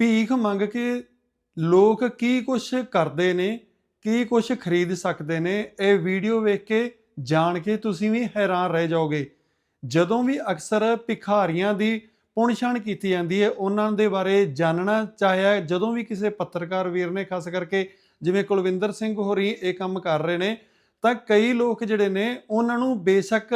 ਭੀਖ ਮੰਗ ਕੇ ਲੋਕ ਕੀ ਕੁਛ ਕਰਦੇ ਨੇ, ਕੀ ਕੁਛ ਖਰੀਦ ਸਕਦੇ ਨੇ, ਇਹ ਵੀਡੀਓ ਵੇਖ ਕੇ ਜਾਣ ਕੇ ਤੁਸੀਂ ਵੀ ਹੈਰਾਨ ਰਹਿ ਜਾਓਗੇ। ਜਦੋਂ ਵੀ ਅਕਸਰ ਭਿਖਾਰੀਆਂ ਦੀ ਪੁਣਛਾਣ ਕੀਤੀ ਜਾਂਦੀ ਹੈ, ਉਹਨਾਂ ਦੇ ਬਾਰੇ ਜਾਣਨਾ ਚਾਹਿਆ, ਜਦੋਂ ਵੀ ਕਿਸੇ ਪੱਤਰਕਾਰ ਵੀਰ ਨੇ ਖਾਸ ਕਰਕੇ ਜਿਵੇਂ ਕੁਲਵਿੰਦਰ ਸਿੰਘ ਹੋਰੀ ਇਹ ਕੰਮ ਕਰ ਰਹੇ ਨੇ, ਤਾਂ ਕਈ ਲੋਕ ਜਿਹੜੇ ਨੇ, ਉਹਨਾਂ ਨੂੰ ਬੇਸ਼ੱਕ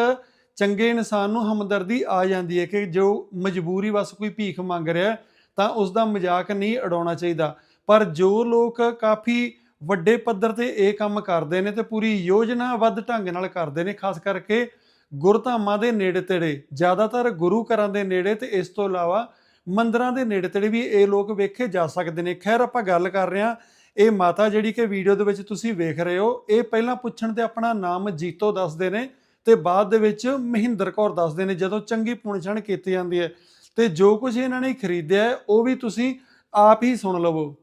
ਚੰਗੇ ਇਨਸਾਨ ਨੂੰ ਹਮਦਰਦੀ ਆ ਜਾਂਦੀ ਹੈ ਕਿ ਜੋ ਮਜਬੂਰੀ ਵਸ ਕੋਈ ਭੀਖ ਮੰਗ ਰਿਹਾ ਤਾਂ ਉਸ ਦਾ ਮਜ਼ਾਕ ਨਹੀਂ ਉਡਾਉਣਾ ਚਾਹੀਦਾ। ਪਰ ਜੋ ਲੋਕ ਕਾਫੀ ਵੱਡੇ ਪੱਧਰ ਤੇ ਇਹ ਕੰਮ ਕਰਦੇ ਨੇ ਤੇ ਪੂਰੀ ਯੋਜਨਾਬੱਧ ਢੰਗ ਨਾਲ ਕਰਦੇ ਨੇ, ਖਾਸ ਕਰਕੇ ਗੁਰਧਾਮਾਂ ਦੇ ਨੇੜੇ ਤੇੜੇ ਜ਼ਿਆਦਾਤਰ ਗੁਰੂ ਘਰਾਂ ਦੇ ਨੇੜੇ ਤੇ ਇਸ ਤੋਂ ਇਲਾਵਾ ਮੰਦਰਾਂ ਦੇ ਨੇੜੇ ਤੇੜੇ ਵੀ ਇਹ ਲੋਕ ਵੇਖੇ ਜਾ ਸਕਦੇ ਨੇ। ਖੈਰ, ਆਪਾਂ ਗੱਲ ਕਰ ਰਹੇ ਹਾਂ, ਇਹ ਮਾਤਾ ਜਿਹੜੀ ਕਿ ਵੀਡੀਓ ਦੇ ਵਿੱਚ ਤੁਸੀਂ ਵੇਖ ਰਹੇ ਹੋ, ਇਹ ਪਹਿਲਾਂ ਪੁੱਛਣ ਤੇ ਆਪਣਾ ਨਾਮ ਜੀਤੋ ਦੱਸਦੇ ਨੇ ਤੇ ਬਾਅਦ ਦੇ ਵਿੱਚ ਮਹਿੰਦਰ ਕੌਰ ਦੱਸਦੇ ਨੇ, ਜਦੋਂ ਚੰਗੀ ਪੁਣਛਣ ਕੀਤੀ ਜਾਂਦੀ ਹੈ। ਤੇ ਜੋ ਕੁਝ ਇਹਨਾਂ ਨੇ ਖਰੀਦਿਆ ਹੈ, ਉਹ ਵੀ ਤੁਸੀਂ ਆਪ ਹੀ ਸੁਣ ਲਵੋ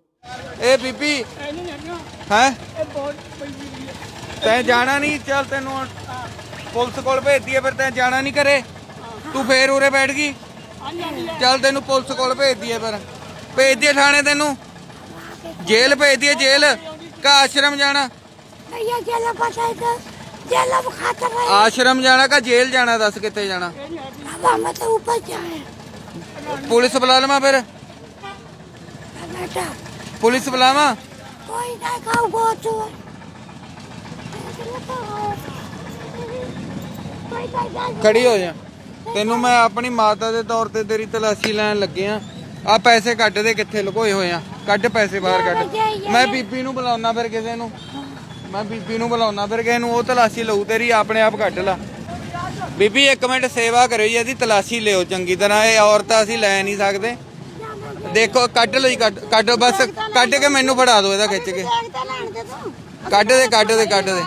ਏ ਬੀਬੀ ਹੈ ਤੈਂ ਜਾਣਾ ਨਹੀਂ ਚੱਲ ਤੈਨੂੰ ਹੁਣ ਪੁਲਿਸ ਕੋਲ ਭੇਜ ਦਈਏ ਫਿਰ ਤੈਂ ਜਾਣਾ ਨਹੀਂ ਕਰੇ ਤੂੰ ਫੇਰ ਉਰੇ ਬੈਠ ਗਈ ਚੱਲ ਤੈਨੂੰ ਪੁਲਿਸ ਕੋਲ ਭੇਜ ਦਈਏ ਫਿਰ ਭੇਜ ਦਈਏ ਥਾਣੇ ਤੈਨੂੰ ਜੇਲ੍ਹ ਭੇਜ ਦਈਏ ਜੇਲ੍ਹ ਕਾ ਆਸ਼ਰਮ ਜਾਣਾ भैया जेल बताए तो जेल अब खाता रहे ਆਸ਼ਰਮ ਜਾਣਾ ਕਾ ਜੇਲ੍ਹ ਜਾਣਾ ਦੱਸ ਕਿੱਥੇ ਜਾਣਾ अब हमें तो ऊपर जाए ਪੁਲਿਸ ਬੁਲਾ ਲਵਾਂ ਫਿਰ। ਪੁਲਿਸ ਬੁਲਾਵਾਂ? ਕੋਈ ਨਾ ਕਾਉ ਕੋ ਚੋਰ ਖੜੀ ਹੋ ਜਾ। ਤੈਨੂੰ ਮੈਂ ਆਪਣੀ ਮਾਤਾ ਦੇ ਤੌਰ ਤੇ ਤੇਰੀ ਤਲਾਸ਼ੀ ਲੈਣ ਲੱਗਿਆ ਆ। ਪੈਸੇ ਕੱਢ ਦੇ ਕਿੱਥੇ ਲੁਕੋਏ ਹੋਏ ਆ। ਕੱਢ ਪੈਸੇ ਬਾਹਰ ਕੱਢ। ਮੈਂ ਬੀਬੀ ਨੂੰ ਬੁਲਾਉਣਾ ਫਿਰ ਕਿਸੇ ਨੂੰ। ਮੈਂ ਬੀਬੀ ਨੂੰ ਬੁਲਾਉਣਾ ਫਿਰ ਕਿਸੇ ਨੂੰ। ਉਹ ਤਲਾਸ਼ੀ ਲਊ ਤੇਰੀ ਆਪਣੇ ਆਪ ਕੱਢ ਲਾ। ਬੀਬੀ, ਇੱਕ ਮਿੰਟ ਸੇਵਾ ਕਰਿਓ ਜੀ, ਇਹਦੀ ਤਲਾਸ਼ੀ ਲਿਓ ਚੰਗੀ ਤਰ੍ਹਾਂ। ਇਹ ਔਰਤਾਂ ਅਸੀਂ ਲੈ ਨਹੀਂ ਸਕਦੇ। ਦੇਖੋ, ਕੱਢ ਲਈ ਕੱਢ ਕੱਢ ਬਸ, ਕੱਢ ਕੇ ਮੈਨੂੰ ਫੜਾ ਦਿਓ ਇਹਦਾ ਖਿੱਚ ਕੇ। ਕੱਢ ਦੇ ਕੱਢ ਦੇ ਕੱਢ ਦੇ।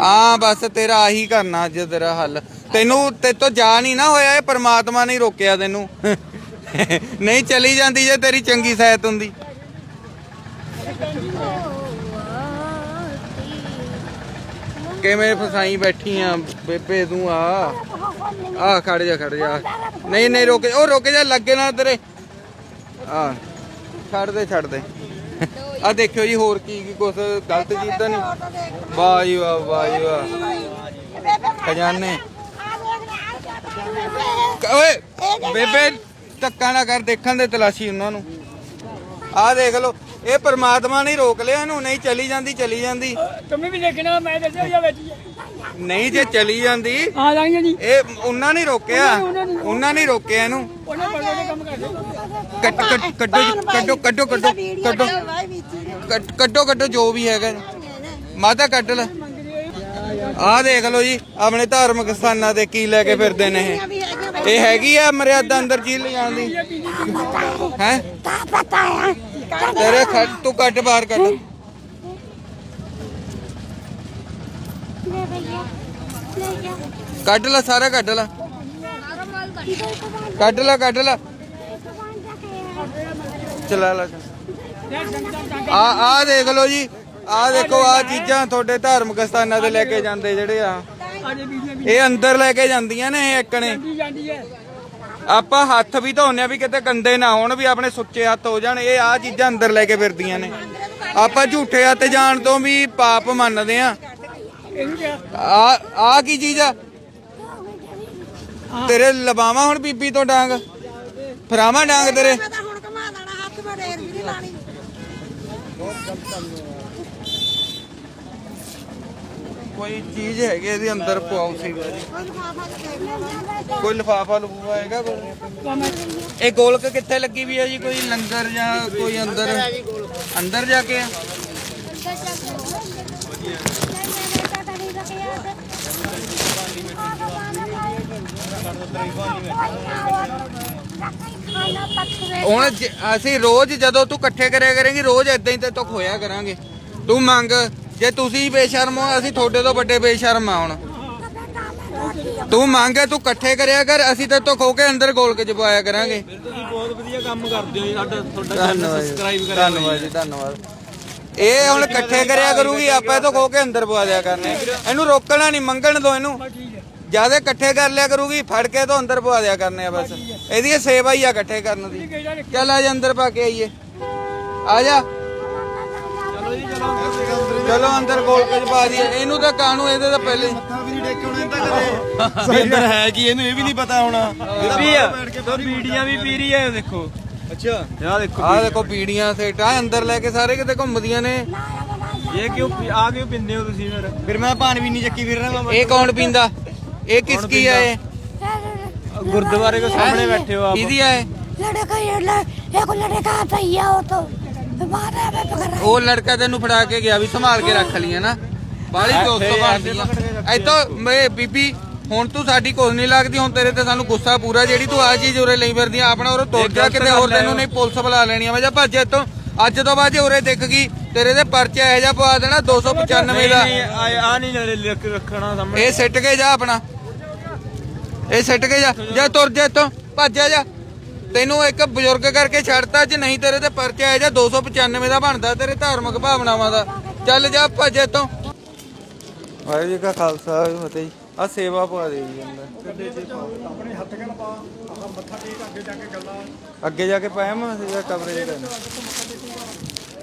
ਹਾਂ, ਬਸ ਤੇਰਾ ਆਹੀ ਕਰਨਾ ਅੱਜ ਤੇਰਾ ਹੱਲ। ਤੈਨੂੰ ਤੇ ਤੋਂ ਜਾ ਨਹੀਂ ਨਾ ਹੋਇਆ, ਇਹ ਪ੍ਰਮਾਤਮਾ ਨੇ ਰੋਕਿਆ ਤੈਨੂੰ। ਨਹੀਂ, ਚਲੀ ਜਾਂਦੀ ਜੇ ਤੇਰੀ ਚੰਗੀ ਸਹਿਤ ਹੁੰਦੀ। ਕਿਵੇਂ ਫਸਾਈ ਬੈਠੀ ਆ ਬੇਬੇ ਤੂੰ ਆ। ਆ, ਖੜ ਜਾ ਖੜ ਜਾ। ਨਹੀਂ ਨਹੀਂ, ਰੁਕ ਉਹ ਰੁਕ ਜਾ, ਲੱਗੇ ਨਾ ਤੇਰੇ। ਆ, ਛੱਡ ਦੇ ਛੱਡ ਦੇ। ਆ ਦੇਖਿਓ ਜੀ, ਹੋਰ ਕੀ ਕੀ ਕੁਛ ਗਲਤ ਚੀਜ਼ ਤਾਂ ਨਹੀਂ। ਵਾਹ ਜੀ ਵਾਹ ਵਾਹ ਜੀ ਵਾਹ। ਖਜ਼ਾਨੇ। ਓਏ, ਬੇਬੇ, ਧੱਕਾ ਨਾ ਕਰ, ਦੇਖਣ ਦੇ ਤਲਾਸ਼ੀ ਉਹਨਾਂ ਨੂੰ। ਆਹ ਦੇਖ ਲਓ ਇਹ ਪ੍ਰਮਾਤਮਾ ਨੇ ਹੀ ਰੋਕ ਲਿਆ ਇਹਨੂੰ ਨਹੀਂ ਚਲੀ ਜਾਂਦੀ ਚਲੀ ਜਾਂਦੀ। ਤੁਮੇ ਵੀ ਦੇਖਣਾ ਮੈਂ ਦੱਸਿਆ ਜਾਂ ਵਿੱਚ ਨਹੀਂ ਜੇ ਚਲੀ ਜਾਂਦੀ ਆ ਜਾਈਆਂ ਜੀ। ਇਹ ਉਹਨਾਂ ਨੇ ਰੋਕਿਆ ਉਹਨਾਂ ਨੇ ਰੋਕਿਆ ਇਹਨੂੰ। ਉਹਨੇ ਬੜੇ ਦੇ ਕੰਮ ਕਰਦੇ ਕੱਟ ਕੱਟ ਕੱਢੋ ਜੀ, ਕੱਢੋ ਕੱਢੋ ਕੱਢੋ ਕੱਢੋ ਕੱਟ- ਕੱਢੋ ਕੱਢੋ ਜੋ ਵੀ ਹੈਗਾ। ਮਾਤਾ ਕੱਢ ਲੈ। ਆਹ ਦੇਖ ਲਓ ਜੀ, ਆਪਣੇ ਧਾਰਮਿਕ ਸਥਾਨਾਂ ਤੇ ਕੀ ਲੈ ਕੇ ਫਿਰਦੇ ਨੇ ਇਹ। ਹੈਗੀ ਆ ਮਰਿਆਦਾ ਅੰਦਰ ਜੀ ਲਿਜਾਣ ਦੀ? ਹੈ? ਤੇਰੇ ਖੱਟ ਤੂੰ ਕੱਟ ਬਾਹਰ ਕੱਟ ਕੱਢ ਲੈ, ਸਾਰਾ ਕੱਢ ਲੈ। ਕੱਢ ਲੈ ਕੱਢ ਲੈ। ਚਲਾ ਲੈ। ਆ ਆ ਦੇਖ ਲਓ ਜੀ ਆ ਦੇਖੋ, ਆ ਚੀਜ਼ਾਂ ਤੁਹਾਡੇ ਧਾਰਮਿਕ ਸਥਾਨਾਂ ਤੇ ਲੈ ਕੇ ਜਾਂਦੇ ਜਿਹੜੇ ਆ। ਇਹ ਅੰਦਰ ਲੈ ਕੇ ਜਾਂਦੀਆਂ ਨੇ ਇਹ ਇੱਕਣੇ ਆਪਾਂ ਹੱਥ ਵੀ ਧੋਣੇ ਆ ਵੀ ਕਿਤੇ ਗੰਦੇ ਨਾ ਹੋਣ, ਵੀ ਆਪਣੇ ਸੁੱਚੇ ਹੱਥ ਹੋ ਜਾਣ। ਇਹ ਆ ਚੀਜ਼ਾਂ ਅੰਦਰ ਲੈ ਕੇ ਫਿਰਦੀਆਂ ਨੇ। ਆਪਾਂ ਝੂਠੇ ਹੱਥ ਜਾਣ ਤੋਂ ਵੀ ਪਾਪ ਮੰਨਦੇ ਆ। ਆ ਕੀ ਚੀਜ਼ ਆ? ਤੇਰੇ ਲਵਾਵਾ ਹੁਣ ਬੀਬੀ ਤੋਂ ਡਾਂਗ। ਫਰਾਵਾ ਡਾਂਗ ਤੇਰੇ। ਮੈਂ ਤਾਂ ਹੁਣ ਘਮਾ ਦੇਣਾ, ਹੱਥ ਮੈਂ ਰੇਰ ਲਾਣੀ। ਕੋਈ ਚੀਜ਼ ਹੈਗੀ ਇਹਦੇ ਅੰਦਰ ਪਾਓ ਸੀ। ਕੋਈ ਲਫਾਫਾ ਲਫੂਫਾ ਹੈਗਾ ਕੋਈ? ਇਹ ਗੋਲਕ ਕਿੱਥੇ ਲੱਗੀ ਵੀ ਹੈ ਜੀ? ਕੋਈ ਲੰਗਰ ਜਾਂ ਕੋਈ ਅੰਦਰ? ਅੰਦਰ ਜਾ ਕੇ ਹੁਣ ਅਸੀਂ ਰੋਜ਼ ਜਦੋਂ ਤੂੰ ਇਕੱਠੇ ਕਰਿਆ ਕਰੇਗੀ, ਰੋਜ਼ ਇਦਾਂ ਹੀ ਤੇ ਤੱਕ ਹੋਇਆ ਕਰਾਂਗੇ। ਤੂੰ ਮੰਗ ਜੇ ਤੁਸੀਂ ਬੇਸ਼ਰਮ ਹੋ ਅਸੀਂ ਤੁਹਾਡੇ ਤੋਂ ਵੱਡੇ ਬੇਸ਼ਰਮ ਆ ਹੁਣ। ਤੂੰ ਮੰਗ ਤੂੰ ਇਕੱਠੇ ਕਰਿਆ ਕਰ ਅਸੀਂ ਤੇ ਤੋਂ ਖੋ ਕੇ ਅੰਦਰ ਗੋਲ ਕੇ ਜਪਾਇਆ ਕਰਾਂਗੇ। ਤੁਸੀਂ ਬਹੁਤ ਵਧੀਆ ਕੰਮ ਕਰਦੇ ਹੋ ਜੀ ਸਾਡਾ ਤੁਹਾਡਾ ਚੈਨਲ ਧੰਨਵਾਦ ਜੀ, ਸਬਸਕ੍ਰਾਈਬ ਕਰਿਆ ਧੰਨਵਾਦ ਜੀ ਧੰਨਵਾਦ। ਇਹ ਹੁਣ ਇਕੱਠੇ ਕਰਿਆ ਕਰੂਗੀ ਆਪਾਂ ਤੋਂ ਖੋ ਕੇ ਅੰਦਰ ਪਵਾ ਦਿਆ ਕਰਨੇ ਇਹਨੂੰ ਰੋਕਣਾ ਨਹੀਂ ਮੰਗਣ ਦੋ ਇਹਨੂੰ। ਜ਼ਿਆਦਾ ਇਕੱਠੇ ਕਰ ਲਿਆ ਕਰੂਗੀ ਫੜ ਕੇ ਤੋਂ ਅੰਦਰ ਪਵਾ ਦਿਆ ਕਰਨੇ ਆ ਬਸ। ਇਹਦੀ ਸੇਵਾ ਹੀ ਆ ਇਕੱਠੇ ਕਰਨ ਦੀ। ਚੱਲ ਆ ਜਾ ਅੰਦਰ ਪਾ ਕੇ ਆਈਏ। ਆ ਜਾ। ਚਲੋ ਅੰਦਰ ਕੋਲ ਕੇ ਪਾ ਦੀ ਇਹਨੂੰ ਤਾਂ ਕਾਹਨੂੰ ਇਹਦੇ ਤਾਂ ਪਹਿਲੇ ਮੱਥਾ ਵੀ ਹੈ ਕੀ ਇਹਨੂੰ ਇਹ ਵੀ ਨਹੀਂ ਪਤਾ ਹੋਣਾ। ਬੀੜੀਆਂ ਵੀ ਪੀ ਰਹੀ ਹੈ ਦੇਖੋ। ਅੱਛਾ। ਯਾ ਦੇਖੋ ਆ ਦੇਖੋ ਪੀੜੀਆਂ ਸੇਟਾ ਅੰਦਰ ਲੈ ਕੇ ਸਾਰੇ ਕਿਤੇ ਘੁੰਮਦੀਆਂ ਨੇ। ਇਹ ਕਿਉਂ ਆ ਕਿਉਂ ਪੀਂਦੇ ਹੋ ਤੁਸੀਂ ਫਿਰ? ਫਿਰ ਮੈਂ ਪਾਣ ਵੀ ਨਹੀਂ ਚੱਕੀ ਫਿਰ ਰਿਹਾ ਮੈਂ। ਇਹ ਕੌਣ ਪੀਂਦਾ? ਇਹ ਕਿਸ ਕੀ ਆ ਗੁਰਦੁਆਰੇ ਦੇ ਸਾਹਮਣੇ ਬੈਠੇ ਹੋ ਆਪ। ਇਹਦੀ ਆ ਇਹ? ਲੜਕਾ ਇਹ ਕੋ ਲੜਕਾ ਪਈਆ ਹੋ ਤੋ। ਉਹ ਲੜਕਾ ਤੈਨੂੰ ਫੜਾ ਕੇ ਗਿਆ ਵੀ ਸੰਭਾਲ ਕੇ ਰੱਖ ਲਈ ਨਾ। ਬਾਲੀ ਦੋਸਤ ਸੰਭਾਲਦੀ ਆ ਇਤੋਂ ਮੈਂ ਬੀਬੀ ਹੁਣ ਤੂੰ ਸਾਡੀ ਕੋਲ ਨਹੀਂ ਲੱਗਦੀ ਹੁਣ ਤੇਰੇ ਤੇ ਸਾਨੂੰ ਗੁੱਸਾ ਪੂਰਾ ਜਿਹੜੀ ਤੂੰ ਆ ਚੀਜ਼ ਉਰੇ ਲਈ ਫਿਰਦੀ ਆਪਣਾ ਉਰੇ ਤੋੜ ਜਾ ਕਿਤੇ ਹੋਰ ਤੈਨੂੰ ਨਹੀਂ ਪੁਲਿਸ ਬੁਲਾ ਲੈਣੀ ਆ। ਮੈਂ ਜਾ ਭੱਜ ਅੱਜ ਤੋਂ ਬਾਅਦ ਜੇ ਉਰੇ ਦੇਖ ਗਈ ਤੇਰੇ ਦੇ ਪਰਚੇ ਇਹੋ ਜਿਹਾ ਪਵਾ ਦੇਣਾ 295 ਦਾ। ਆ ਨਹੀਂ ਰੱਖਣਾ ਸਾਹਮਣੇ। ਇਹ ਸਿੱਟ ਕੇ ਜਾ ਆਪਣਾ। ਇਹ ਸਿੱਟ ਕੇ ਜਾ। ਜਾ ਤੁਰ ਜਾ ਇਤੋਂ ਭੱਜ ਜਾ। ਤੈਨੂੰ ਇੱਕ ਬਜ਼ੁਰਗ ਕਰਕੇ ਛੱਡਤਾ ਜੇ ਨਹੀਂ ਤੇਰੇ ਤੇ ਪਰਚਾ ਆਇਆ ਜਾਂ 295 ਦਾ ਬਣਦਾ ਤੇਰੇ ਧਾਰਮਿਕ ਭਾਵਨਾਵਾਂ ਦਾ। ਚੱਲ ਜਾ ਭੱਜ ਇੱਥੋਂ। ਵਾਹਿਗੁਰੂ ਜੀ ਕਾ ਖਾਲਸਾ ਵਾਹਿਗੁਰੂ ਜੀ ਕੀ ਫਤਿਹ। ਆ ਸੇਵਾ ਪਾ ਦੇ ਜੀ ਅੰਦਰ। ਆਪਣੇ ਹੱਥ ਕਰ ਪਾ? ਆਹ ਮੱਥਾ ਟੇਕ ਅੱਗੇ ਜਾ ਕੇ ਗੱਲਾਂ। ਅੱਗੇ ਜਾ ਕੇ ਪਾਇਆ ਮੈਂ ਸੀਗਾ ਕਵਰੇਜ ਕਰਨਾ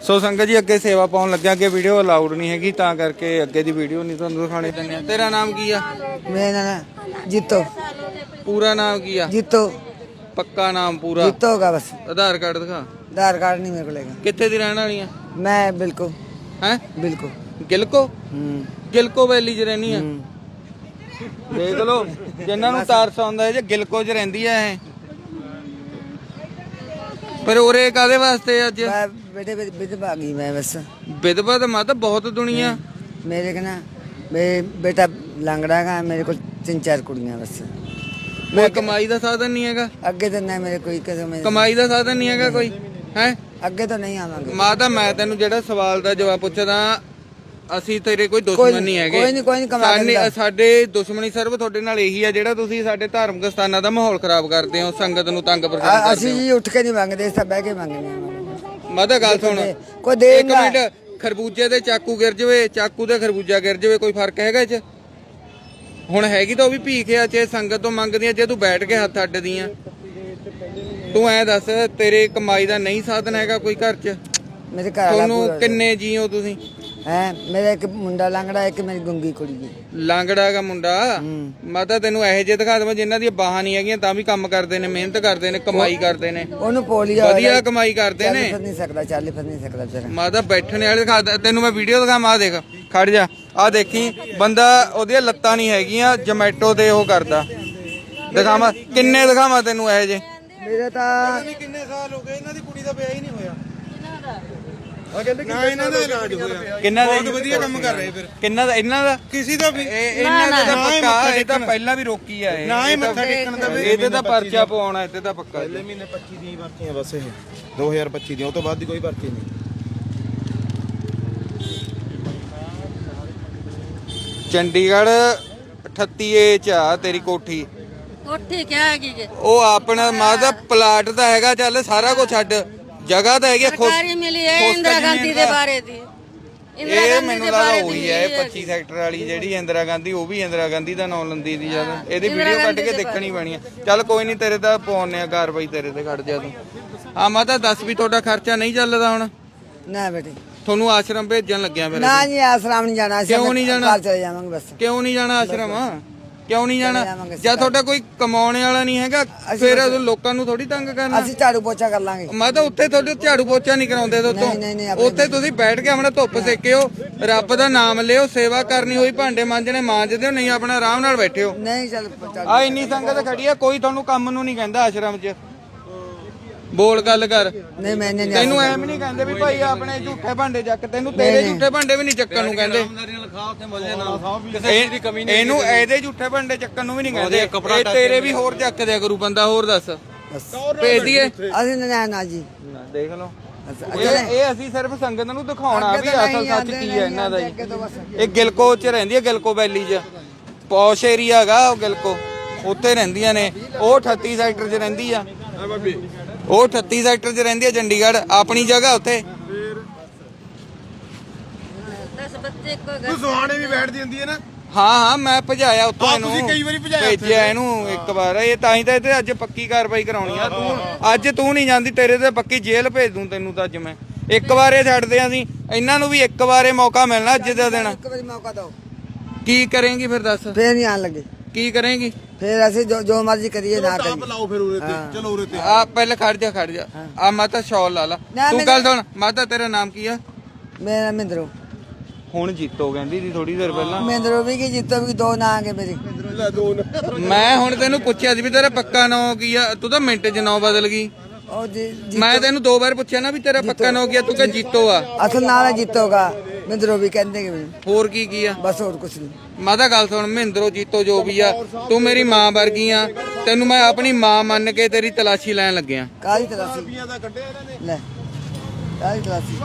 ਸੋ ਸੰਗਤ ਜੀ ਅੱਗੇ ਸੇਵਾ ਪਾਉਣ ਲੱਗਿਆ ਅੱਗੇ ਵੀਡੀਓ ਅਲਾਉਡ ਨਹੀਂ ਹੈਗੀ ਤਾਂ ਕਰਕੇ ਅੱਗੇ ਦੀ ਵੀਡੀਓ ਨਹੀਂ ਤੁਹਾਨੂੰ ਦਿਖਾਣੀ ਦਿੰਦੇ ਆ ਤੇਰਾ ਨਾਮ ਕੀ ਆ? ਮੇਰਾ ਨਾ ਜੀਤੋ। ਪੂਰਾ ਨਾਮ ਕੀ ਆ? ਜੀਤੋ। ਪੱਕਾ ਨਾਮ ਪੂਰਾ? ਜੀਤੋ ਹੋਗਾ ਬਸ। ਆਧਾਰ ਕਾਰਡ ਦਿਖਾ। ਆਧਾਰ ਕਾਰਡ ਨਹੀਂ ਮੇਰੇ ਕੋਲ ਹੈਗਾ। ਕਿੱਥੇ ਦੀ ਰਹਿਣ ਵਾਲੀ ਆ? ਮੈਂ ਬਿਲਕੁਲ। ਹੈ? ਬਿਲਕੁਲ। ਗਿਲਕੋ? ਹੂੰ। ਗਿਲਕੋ ਵੈਲੀ 'ਚ ਰਹਿਣੀ ਆ? ਦੇਖ ਲਓ ਜਿਨ੍ਹਾਂ ਨੂੰ ਤਾਰਸ ਆਉਂਦਾ ਹੈ ਜੇ ਗਿਲਕੋ 'ਚ ਰਹਿੰਦੀ ਆ ਇਹ। ਪਰ ਉਰੇ ਕਾਦੇ ਵਾਸਤੇ ਅੱਜ? ਮੈਂ ਬੇਟੇ ਵਿਧਵਾ ਗਈ ਮੈਂ ਬਸ। ਵਿਧਵਾ ਤਾਂ ਮਾਤਾ ਬਹੁਤ ਦੁਨੀਆ। ਮੇਰੇ ਕਨਾ ਮੇਰੇ ਬੇਟਾ ਲੰਗੜਾ ਗਾ ਮੇਰੇ ਕੋਲ ਤਿੰਨ ਚਾਰ ਕੁੜੀਆਂ ਬਸ। ਮੈਂ ਕਮਾਈ ਦਾ ਸਾਧਨ ਨਹੀਂ ਹੈਗਾ? ਅੱਗੇ ਤਾਂ ਨਾ ਮੇਰੇ ਕੋਈ ਕਦੇ ਮੇਰੇ ਕਮਾਈ ਦਾ ਸਾਧਨ ਨਹੀਂ ਹੈਗਾ ਕੋਈ? ਹੈ? ਅੱਗੇ ਤਾਂ ਨਹੀਂ ਆਵਾਂਗੇ। ਮਾਤਾ ਮੈਂ ਤੈਨੂੰ ਜਿਹੜਾ ਸਵਾਲ ਦਾ ਜਵਾਬ ਪੁੱਛਦਾ ਅਸੀਂ ਤੇਰੇ ਕੋਈ ਦੁਸ਼ਮਣ ਨਹੀਂ ਹੈਗੇ। ਕੋਈ ਨੀ, ਕੋਈ ਨੀ, ਕਮਾ। ਸਾਡੇ ਦੁਸ਼ਮਣੀ ਸਿਰਫ ਤੁਹਾਡੇ ਨਾਲ ਇਹੀ ਆ ਜਿਹੜਾ ਤੁਸੀਂ ਸਾਡੇ ਧਾਰਮਿਕ ਸਥਾਨਾਂ ਦਾ ਮਾਹੌਲ ਖਰਾਬ ਕਰਦੇ ਹੋ ਸੰਗਤ ਨੂੰ ਤੰਗ ਪਰੇਸ਼ਾਨ ਕਰਦੇ ਅਸੀਂ ਹੋ। ਜੀ ਉੱਠ ਕੇ ਨਹੀਂ ਮੰਗਦੇ ਸਭ ਬਹਿ ਕੇ ਮੰਗਦੇ ਮਾਤਾ ਗੱਲ ਸੁਣ। ਕੋਈ ਦੇ ਇੱਕ ਮਿੰਟ। ਖਰਬੂਜੇ ਤੇ ਚਾਕੂ ਗਿਰ ਜਵੇ ਚਾਕੂ ਤੇ ਖਰਬੂਜਾ ਗਿਰ ਜਵੇ ਕੋਈ ਫ਼ਰਕ ਹੈਗਾ ਇਹ ਚ? ਹੁਣ ਹੈਗੀ ਤਾਂ ਉਹ ਵੀ ਭੀਖ ਆ ਚੇ ਸੰਗਤ ਤੋਂ ਮੰਗਦੀਆਂ ਜੇ ਤੂੰ ਬੈਠ ਕੇ ਹੱਥ ਅੱਡਦੀ ਆ। ਤੂੰ ਐ ਦੱਸ ਤੇਰੇ ਕਮਾਈ ਦਾ ਨਹੀਂ ਸਾਧਨ ਹੈਗਾ ਕੋਈ ਘਰ ਚ? ਮੇਰੇ ਘਰ ਵਾਲਾ ਤੁਹਾਨੂੰ ਕਿੰਨੇ ਜੀਓ ਤੁਸੀਂ? ਹੈ ਮੇਰਾ ਇੱਕ ਮੁੰਡਾ ਲੰਗੜਾ ਇੱਕ ਮੇਰੀ ਗੁੰਗੀ ਕੁੜੀ ਜੀ। ਲਾਂਗੜਾ ਦਾ ਮੁੰਡਾ? ਹੂੰ। ਮਾਤਾ ਤੈਨੂੰ ਇਹੋ ਜਿਹੇ ਦਿਖਾ ਦਵਾਂ ਜਿਨ੍ਹਾਂ ਦੀਆਂ ਬਾਹਾਂ ਨਹੀਂ ਹੈਗੀਆਂ ਤਾਂ ਵੀ ਕੰਮ ਕਰਦੇ ਨੇ ਮਿਹਨਤ ਕਰਦੇ ਨੇ ਕਮਾਈ ਕਰਦੇ ਨੇ। ਉਹਨੂੰ ਪੋਲੀਓ ਵਧੀਆ ਕਮਾਈ ਕਰਦੇ ਚੱਲ ਨੇ। ਫਿਰ ਨਹੀਂ ਸਕਦਾ ਚੱਲ ਫਿਰ ਨਹੀਂ ਸਕਦਾ ਵਿਚਾਰਾ। ਮਾਤਾ ਬੈਠਣੇ ਵਾਲੇ ਦਿਖਾ ਤੈਨੂੰ ਮੈਂ ਵੀਡੀਓ ਦਿਖਾਵਾਂ ਆ ਦੇਖ ਖੜ ਜਾ। ਆ ਦੇਖੀ ਬੰਦਾ ਉਹਦੀਆਂ ਲੱਤਾਂ ਨਹੀਂ ਹੈਗੀਆਂ ਜੋਮੈਟੋ ਤੇ ਉਹ ਕਰਦਾ। ਦਿਖਾਵਾਂ ਕਿੰਨੇ ਦਿਖਾਵਾਂ ਤੈਨੂੰ ਇਹੋ ਜਿਹੇ? ਮੇਰੇ ਤਾਂ ਕਿੰਨੇ ਸਾਲ ਹੋ ਗਏ ਇਹਨਾਂ ਦੀ ਕੁੜੀ ਦਾ ਵਿਆਹ ਹੀ ਨਹੀਂ ਹੋਇਆ। ਆ ਕਹਿੰਦੇ ਨਾ ਇਹਨਾਂ ਦਾ ਇਲਾਜ ਹੋਇਆ। ਕਿੰਨਾ ਬਹੁਤ ਵਧੀਆ ਕੰਮ ਕਰ ਰਹੇ ਫਿਰ। ਕਿੰਨਾ ਦਾ ਇਹਨਾਂ ਦਾ ਕਿਸੇ ਦਾ ਵੀ ਇਹ ਇਹਨਾਂ ਦਾ ਤਾਂ ਪੱਕਾ ਇਹ ਤਾਂ ਪਹਿਲਾਂ ਵੀ ਰੋਕੀ ਆ ਇਹ। ਨਾ ਹੀ ਮੱਥਾ ਟੇਕਣ ਦਾ ਵੀ ਇਹਦੇ ਤਾਂ ਪਰਚਾ ਪਵਾਉਣਾ ਇਹਦੇ ਤਾਂ ਪੱਕਾ। ਪਹਿਲੇ ਮਹੀਨੇ 25 ਦੀ ਭਰਤੀਆਂ ਬਸ ਇਹ। 2025 ਦੀਆਂ ਉਹ ਤੋਂ ਬਾਅਦ ਦੀ ਕੋਈ ਭਰਤੀ ਨਹੀਂ। ਚੰਡੀਗੜ੍ਹ 38 ਏ ਚ ਆ ਤੇਰੀ ਕੋਠੀ। ਕੋਠੀ ਕਿਆ ਹੈਗੀ ਜੀ? ਉਹ ਆਪਣਾ ਮਾਂ ਦਾ ਪਲਾਟ ਤਾਂ ਹੈਗਾ ਚੱਲ ਸਾਰਾ ਕੁਝ ਛੱਡ। ਜਗ੍ਹਾ ਤਾਂ ਹੈਗੀ ਆ, ਖੁਸ- ਸਰਕਾਰੀ ਮਿਲੀ ਹੈ ਇੰਦਰਾ ਗਾਂਧੀ ਦੇ। ਬਾਰੇ ਦੀ। ਇੰਦਰਾ ਇਹ ਗਾਂਧੀ ਮੈਨੂੰ ਦੇ ਬਾਰੇ ਦੀ ਹੈ ਇਹ ਮਿਲੀ 25 ਸੈਕਟਰ ਵਾਲੀ ਜਿਹੜੀ ਇੰਦਰਾ ਗਾਂਧੀ ਉਹ ਵੀ ਇੰਦਰਾ ਗਾਂਧੀ ਦਾ ਨਾਮ ਲੰਦੀ ਦੀ ਜਦ। ਇਹਦੀ ਇੰਦਰਾ ਵੀਡੀਓ ਕੱਢ ਗਾਂਧੀ ਕੇ ਦੇ ਦੇਖਣੀ ਪੈਣੀ ਹੈ ਚੱਲ ਕੋਈ ਨਹੀਂ ਤੇਰੇ ਦਾ ਪਾਉਣੇ ਆ ਕਾਰਵਾਈ ਤੇਰੇ ਤੇ ਖੜ ਜਾ ਤੂੰ। ਆ ਮਾਤਾ ਦੱਸ ਵੀ ਤੁਹਾਡਾ ਖਰਚਾ ਨਹੀਂ ਚੱਲਦਾ ਹੁਣ। ਨਾ ਬੇਟੇ। ਤੁਹਾਨੂੰ ਆਸ਼ਰਮ ਭੇਜਣ ਲੱਗਿਆ ਫਿਰ ਨਾ ਜੀ ਆਸਰਾਮ ਨਹੀਂ ਜਾਣਾ ਅਸੀਂ ਕਿਉਂ ਨਹੀਂ ਜਾਣਾ? ਘਰ ਚਲੇ ਜਾਵਾਂਗੇ ਬਸ। ਕਿਉਂ ਨਹੀਂ ਜਾਣਾ ਆਸ਼ਰਮ? ਕਿਉਂ ਨਹੀਂ ਜਾਣਾ? ਜਾਵਾਂਗੇ ਤੁਹਾਡਾ ਕੋਈ ਕਮਾਉਣ ਵਾਲਾ ਨਹੀਂ ਹੈਗਾ? ਫਿਰ ਉਦੋਂ ਲੋਕਾਂ ਨੂੰ ਥੋੜੀ ਤੰਗ ਕਰਨਾ। ਅਸੀਂ ਝਾੜੂ ਪੋਚਾ ਕਰ ਲਾਂਗੇ। ਮੈਂ ਤਾਂ ਉੱਥੇ ਤੁਹਾਡੇ ਝਾੜੂ ਪੋਚਾ ਨਹੀਂ ਕਰਾਉਂਦੇ ਦੋਤੋਂ ਨਹੀਂ, ਨਹੀਂ, ਨਹੀਂ, ਆਪਣੇ ਉੱਥੇ ਤੁਸੀਂ ਬੈਠ ਕੇ ਆਪਣਾ ਧੁੱਪ ਸੇਕਿਓ ਰੱਬ ਦਾ ਨਾਮ ਲਿਓ ਸੇਵਾ ਕਰਨੀ ਹੋਈ ਭਾਂਡੇ ਮਾਂਜਣੇ ਮਾਂਜਦੇ ਹੋ ਨਹੀਂ ਆਪਣਾ ਆਰਾਮ ਨਾਲ ਬੈਠਿਓ। ਨਹੀਂ ਚੱਲ ਚੱਲ। ਆ ਇੰਨੀ ਸੰਗਤ ਖੜੀ ਆ ਕੋਈ ਤੁਹਾਨੂੰ ਕੰਮ ਨੂੰ ਨਹੀਂ ਕਹਿੰਦਾ ਆਸ਼ਰਮ 'ਚ। ਬੋਲ ਗੱਲ ਕਰ। ਨਹੀਂ ਮੈਂ ਨਹੀਂ ਤੈਨੂੰ ਐਵੇਂ ਨਹੀਂ ਕਹਿੰਦੇ ਵੀ ਭਾਈ ਆਪਣੇ ਝੂਠੇ ਭਾਂਡੇ ਚੱਕ ਤੈਨੂੰ ਤੇਰੇ ਝੂਠੇ ਭਾਂਡੇ ਵੀ ਨਹੀਂ ਚੱਕਣ ਨੂੰ ਕਹਿੰਦੇ। ਇਹ- ਇਹਨੂੰ ਇਹਦੇ ਝੂਠੇ ਭਾਂਡੇ ਚੱਕਣ ਨੂੰ ਵੀ ਨਹੀਂ ਕਹਿੰਦੇ। ਇਹ ਤੇਰੇ ਵੀ ਹੋਰ ਚੱਕ ਦਿਆ ਕਰੂ ਬੰਦਾ ਹੋਰ ਦੱਸ। ਭੇਜ ਦਈਏ। ਅਸੀਂ ਨਾ ਨਾ ਜੀ। ਦੇਖ ਲਓ। ਅੱਛਾ, ਇਹ ਅਸੀਂ ਸਿਰਫ ਸੰਗਤ ਨੂੰ ਦਿਖਾਉਣਾ ਵੀ ਅਸਲ ਸੱਚ ਕੀ ਹੈ ਇਹਨਾਂ ਦਾ। ਇਹ ਗਿਲਕੋ ਚ ਰਹਿੰਦੀ ਹੈ ਗਿਲਕੋ ਵੈਲੀ ਚ। ਪੌਸ਼ ਏਰੀਆ ਹੈਗਾ ਉਹ ਗਿਲਕੋ। ਉੱਥੇ ਰਹਿੰਦੀਆਂ ਨੇ। ਉਹ 38 ਸੈਕਟਰ 'ਚ ਰਹਿੰਦੀ ਆ। ਉਹ 38 ਸੈਕਟਰ 'ਚ ਰਹਿੰਦੀ ਆ ਚੰਡੀਗੜ੍ਹ ਆਪਣੀ ਜਗ੍ਹਾ ਉੱਥੇ। 10 ਬੱਚੇ ਕੋ ਤੂੰ ਸੁਹਾਣੇ ਵੀ ਬੈਠਦੀ ਹੁੰਦੀ ਹੈ ਨਾ। ਹਾਂ ਹਾਂ ਮੈਂ ਭਜਾਇਆ ਉੱਥੋਂ ਹਾਂ, ਇਹਨੂੰ। ਤੁਸੀਂ ਕਈ ਵਾਰੀ ਭਜਾਇਆ ਉੱਥੇ। ਭੇਜਿਆ ਇਹਨੂੰ ਇੱਕ ਵਾਰ। ਇਹ ਤਾਂ ਹੀ ਤਾਂ ਇਹ ਤੇ ਅੱਜ ਪੱਕੀ ਕਾਰਵਾਈ ਕਰਾਉਣੀ ਆ। ਤੂੰ ਅੱਜ ਤੂੰ ਨਹੀਂ ਜਾਂਦੀ ਤੇਰੇ ਤੇ ਪੱਕੀ ਜੇਲ੍ਹ ਭੇਜ ਦੂੰ ਤੈਨੂੰ ਤਾਂ ਅੱਜ ਮੈਂ। ਇੱਕ ਵਾਰੇ ਛੱਡਦੇ ਆਂ ਅਸੀਂ। ਇਹਨਾਂ ਨੂੰ ਵੀ ਇੱਕ ਵਾਰੇ ਮੌਕਾ ਮਿਲਣਾ ਅੱਜ ਦਾ ਦਿਨ। ਇੱਕ ਵਾਰੀ ਮੌਕਾ ਦਿਓ। ਕੀ ਕਰੇਂਗੀ ਫਿਰ ਦੱਸ? ਫੇਰ ਨਹੀਂ ਆਣ ਲੱਗੇ। ਕੀ ਕਰੇਂਗੀ? ਫੇਰ ਅਸੀਂ ਜੋ ਜੋ ਮਰਜ਼ੀ ਕਰੀਏ ਨਾ ਟਾਪ ਕਰੀਏ। ਲਾਓ ਫਿਰ ਉਰੇ ਤੇ। ਚਲੋ ਉਰੇ ਤੇ। ਆ ਪਹਿਲੇ ਖੜ ਜਾ ਖੜ ਜਾ। ਆ ਮਾਤਾ ਸ਼ੌਲ ਲਾ ਲਾ। ਨਾ, ਤੂੰ ਗੱਲ ਸੁਣ ਮਾਤਾ ਤੇਰਾ ਨਾਮ ਕੀ ਆ? ਮੇਰਾ ਮਹਿੰਦਰੋ ਹੁਣ ਜੀਤੋ ਕਹਿੰਦੀ ਸੀ ਥੋੜੀ ਦੇਰ ਪਹਿਲਾਂ। ਮਹਿੰਦਰੋ ਵੀ ਕੀ ਜਿੱਤੋ ਵੀ ਦੋ ਨਾਂ ਆਗੇ ਮੇਰੇ। ਲੈ ਦੋ ਨਾ। ਮੈਂ ਹੁਣ ਤੈਨੂੰ ਪੁੱਛਿਆ ਸੀ ਵੀ ਤੇਰਾ ਪੱਕਾ ਨਾਂ ਕੀ ਆ? ਤੂੰ ਤਾਂ ਮਿੰਟ 'ਚ ਨਾਂ ਬਦਲ ਗਈ। ਉਹ ਜੀ ਜੀ- ਮੈਂ ਤੈਨੂੰ ਦੋ ਵਾਰ ਪੁੱਛਿਆ ਨਾ ਵੀ ਤੇਰਾ ਪੱਕਾ ਨਾਂ ਕੀ ਆ? ਤੂੰ ਕਹ ਜੀਤੋ ਆ। ਅਸਲ ਨਾਂ ਹੈ ਜਿੱਤੋਗਾ ਮਹਿੰਦਰੋ ਵੀ ਕਹਿੰਦੇ ਕਿ ਮੈਨੂੰ। ਹੋਰ ਕੀ ਕੀ ਆ? ਬਸ ਹੋਰ ਕੁਛ ਨਹੀਂ। ਮਾਤਾ ਗੱਲ ਸੁਣ ਮਹਿੰਦਰੋ ਜੀਤੋ ਜੋ ਵੀ ਆ ਤੂੰ ਮੇਰੀ ਮਾਂ ਵਰਗੀ ਆ ਤੈਨੂੰ ਮੈਂ ਆਪਣੀ ਮਾਂ ਮੰਨ ਕੇ ਤੇਰੀ ਤਲਾਸ਼ੀ ਲੈਣ ਲੱਗਿਆ। ਕਾਹਦੀ ਤਲਾਸੀ? ਦਾ ਕੱਢਿਆ ਇਹਨਾਂ ਨੇ। ਲੈ ਕਾਹਦੀ ਤਲਾਸੀ?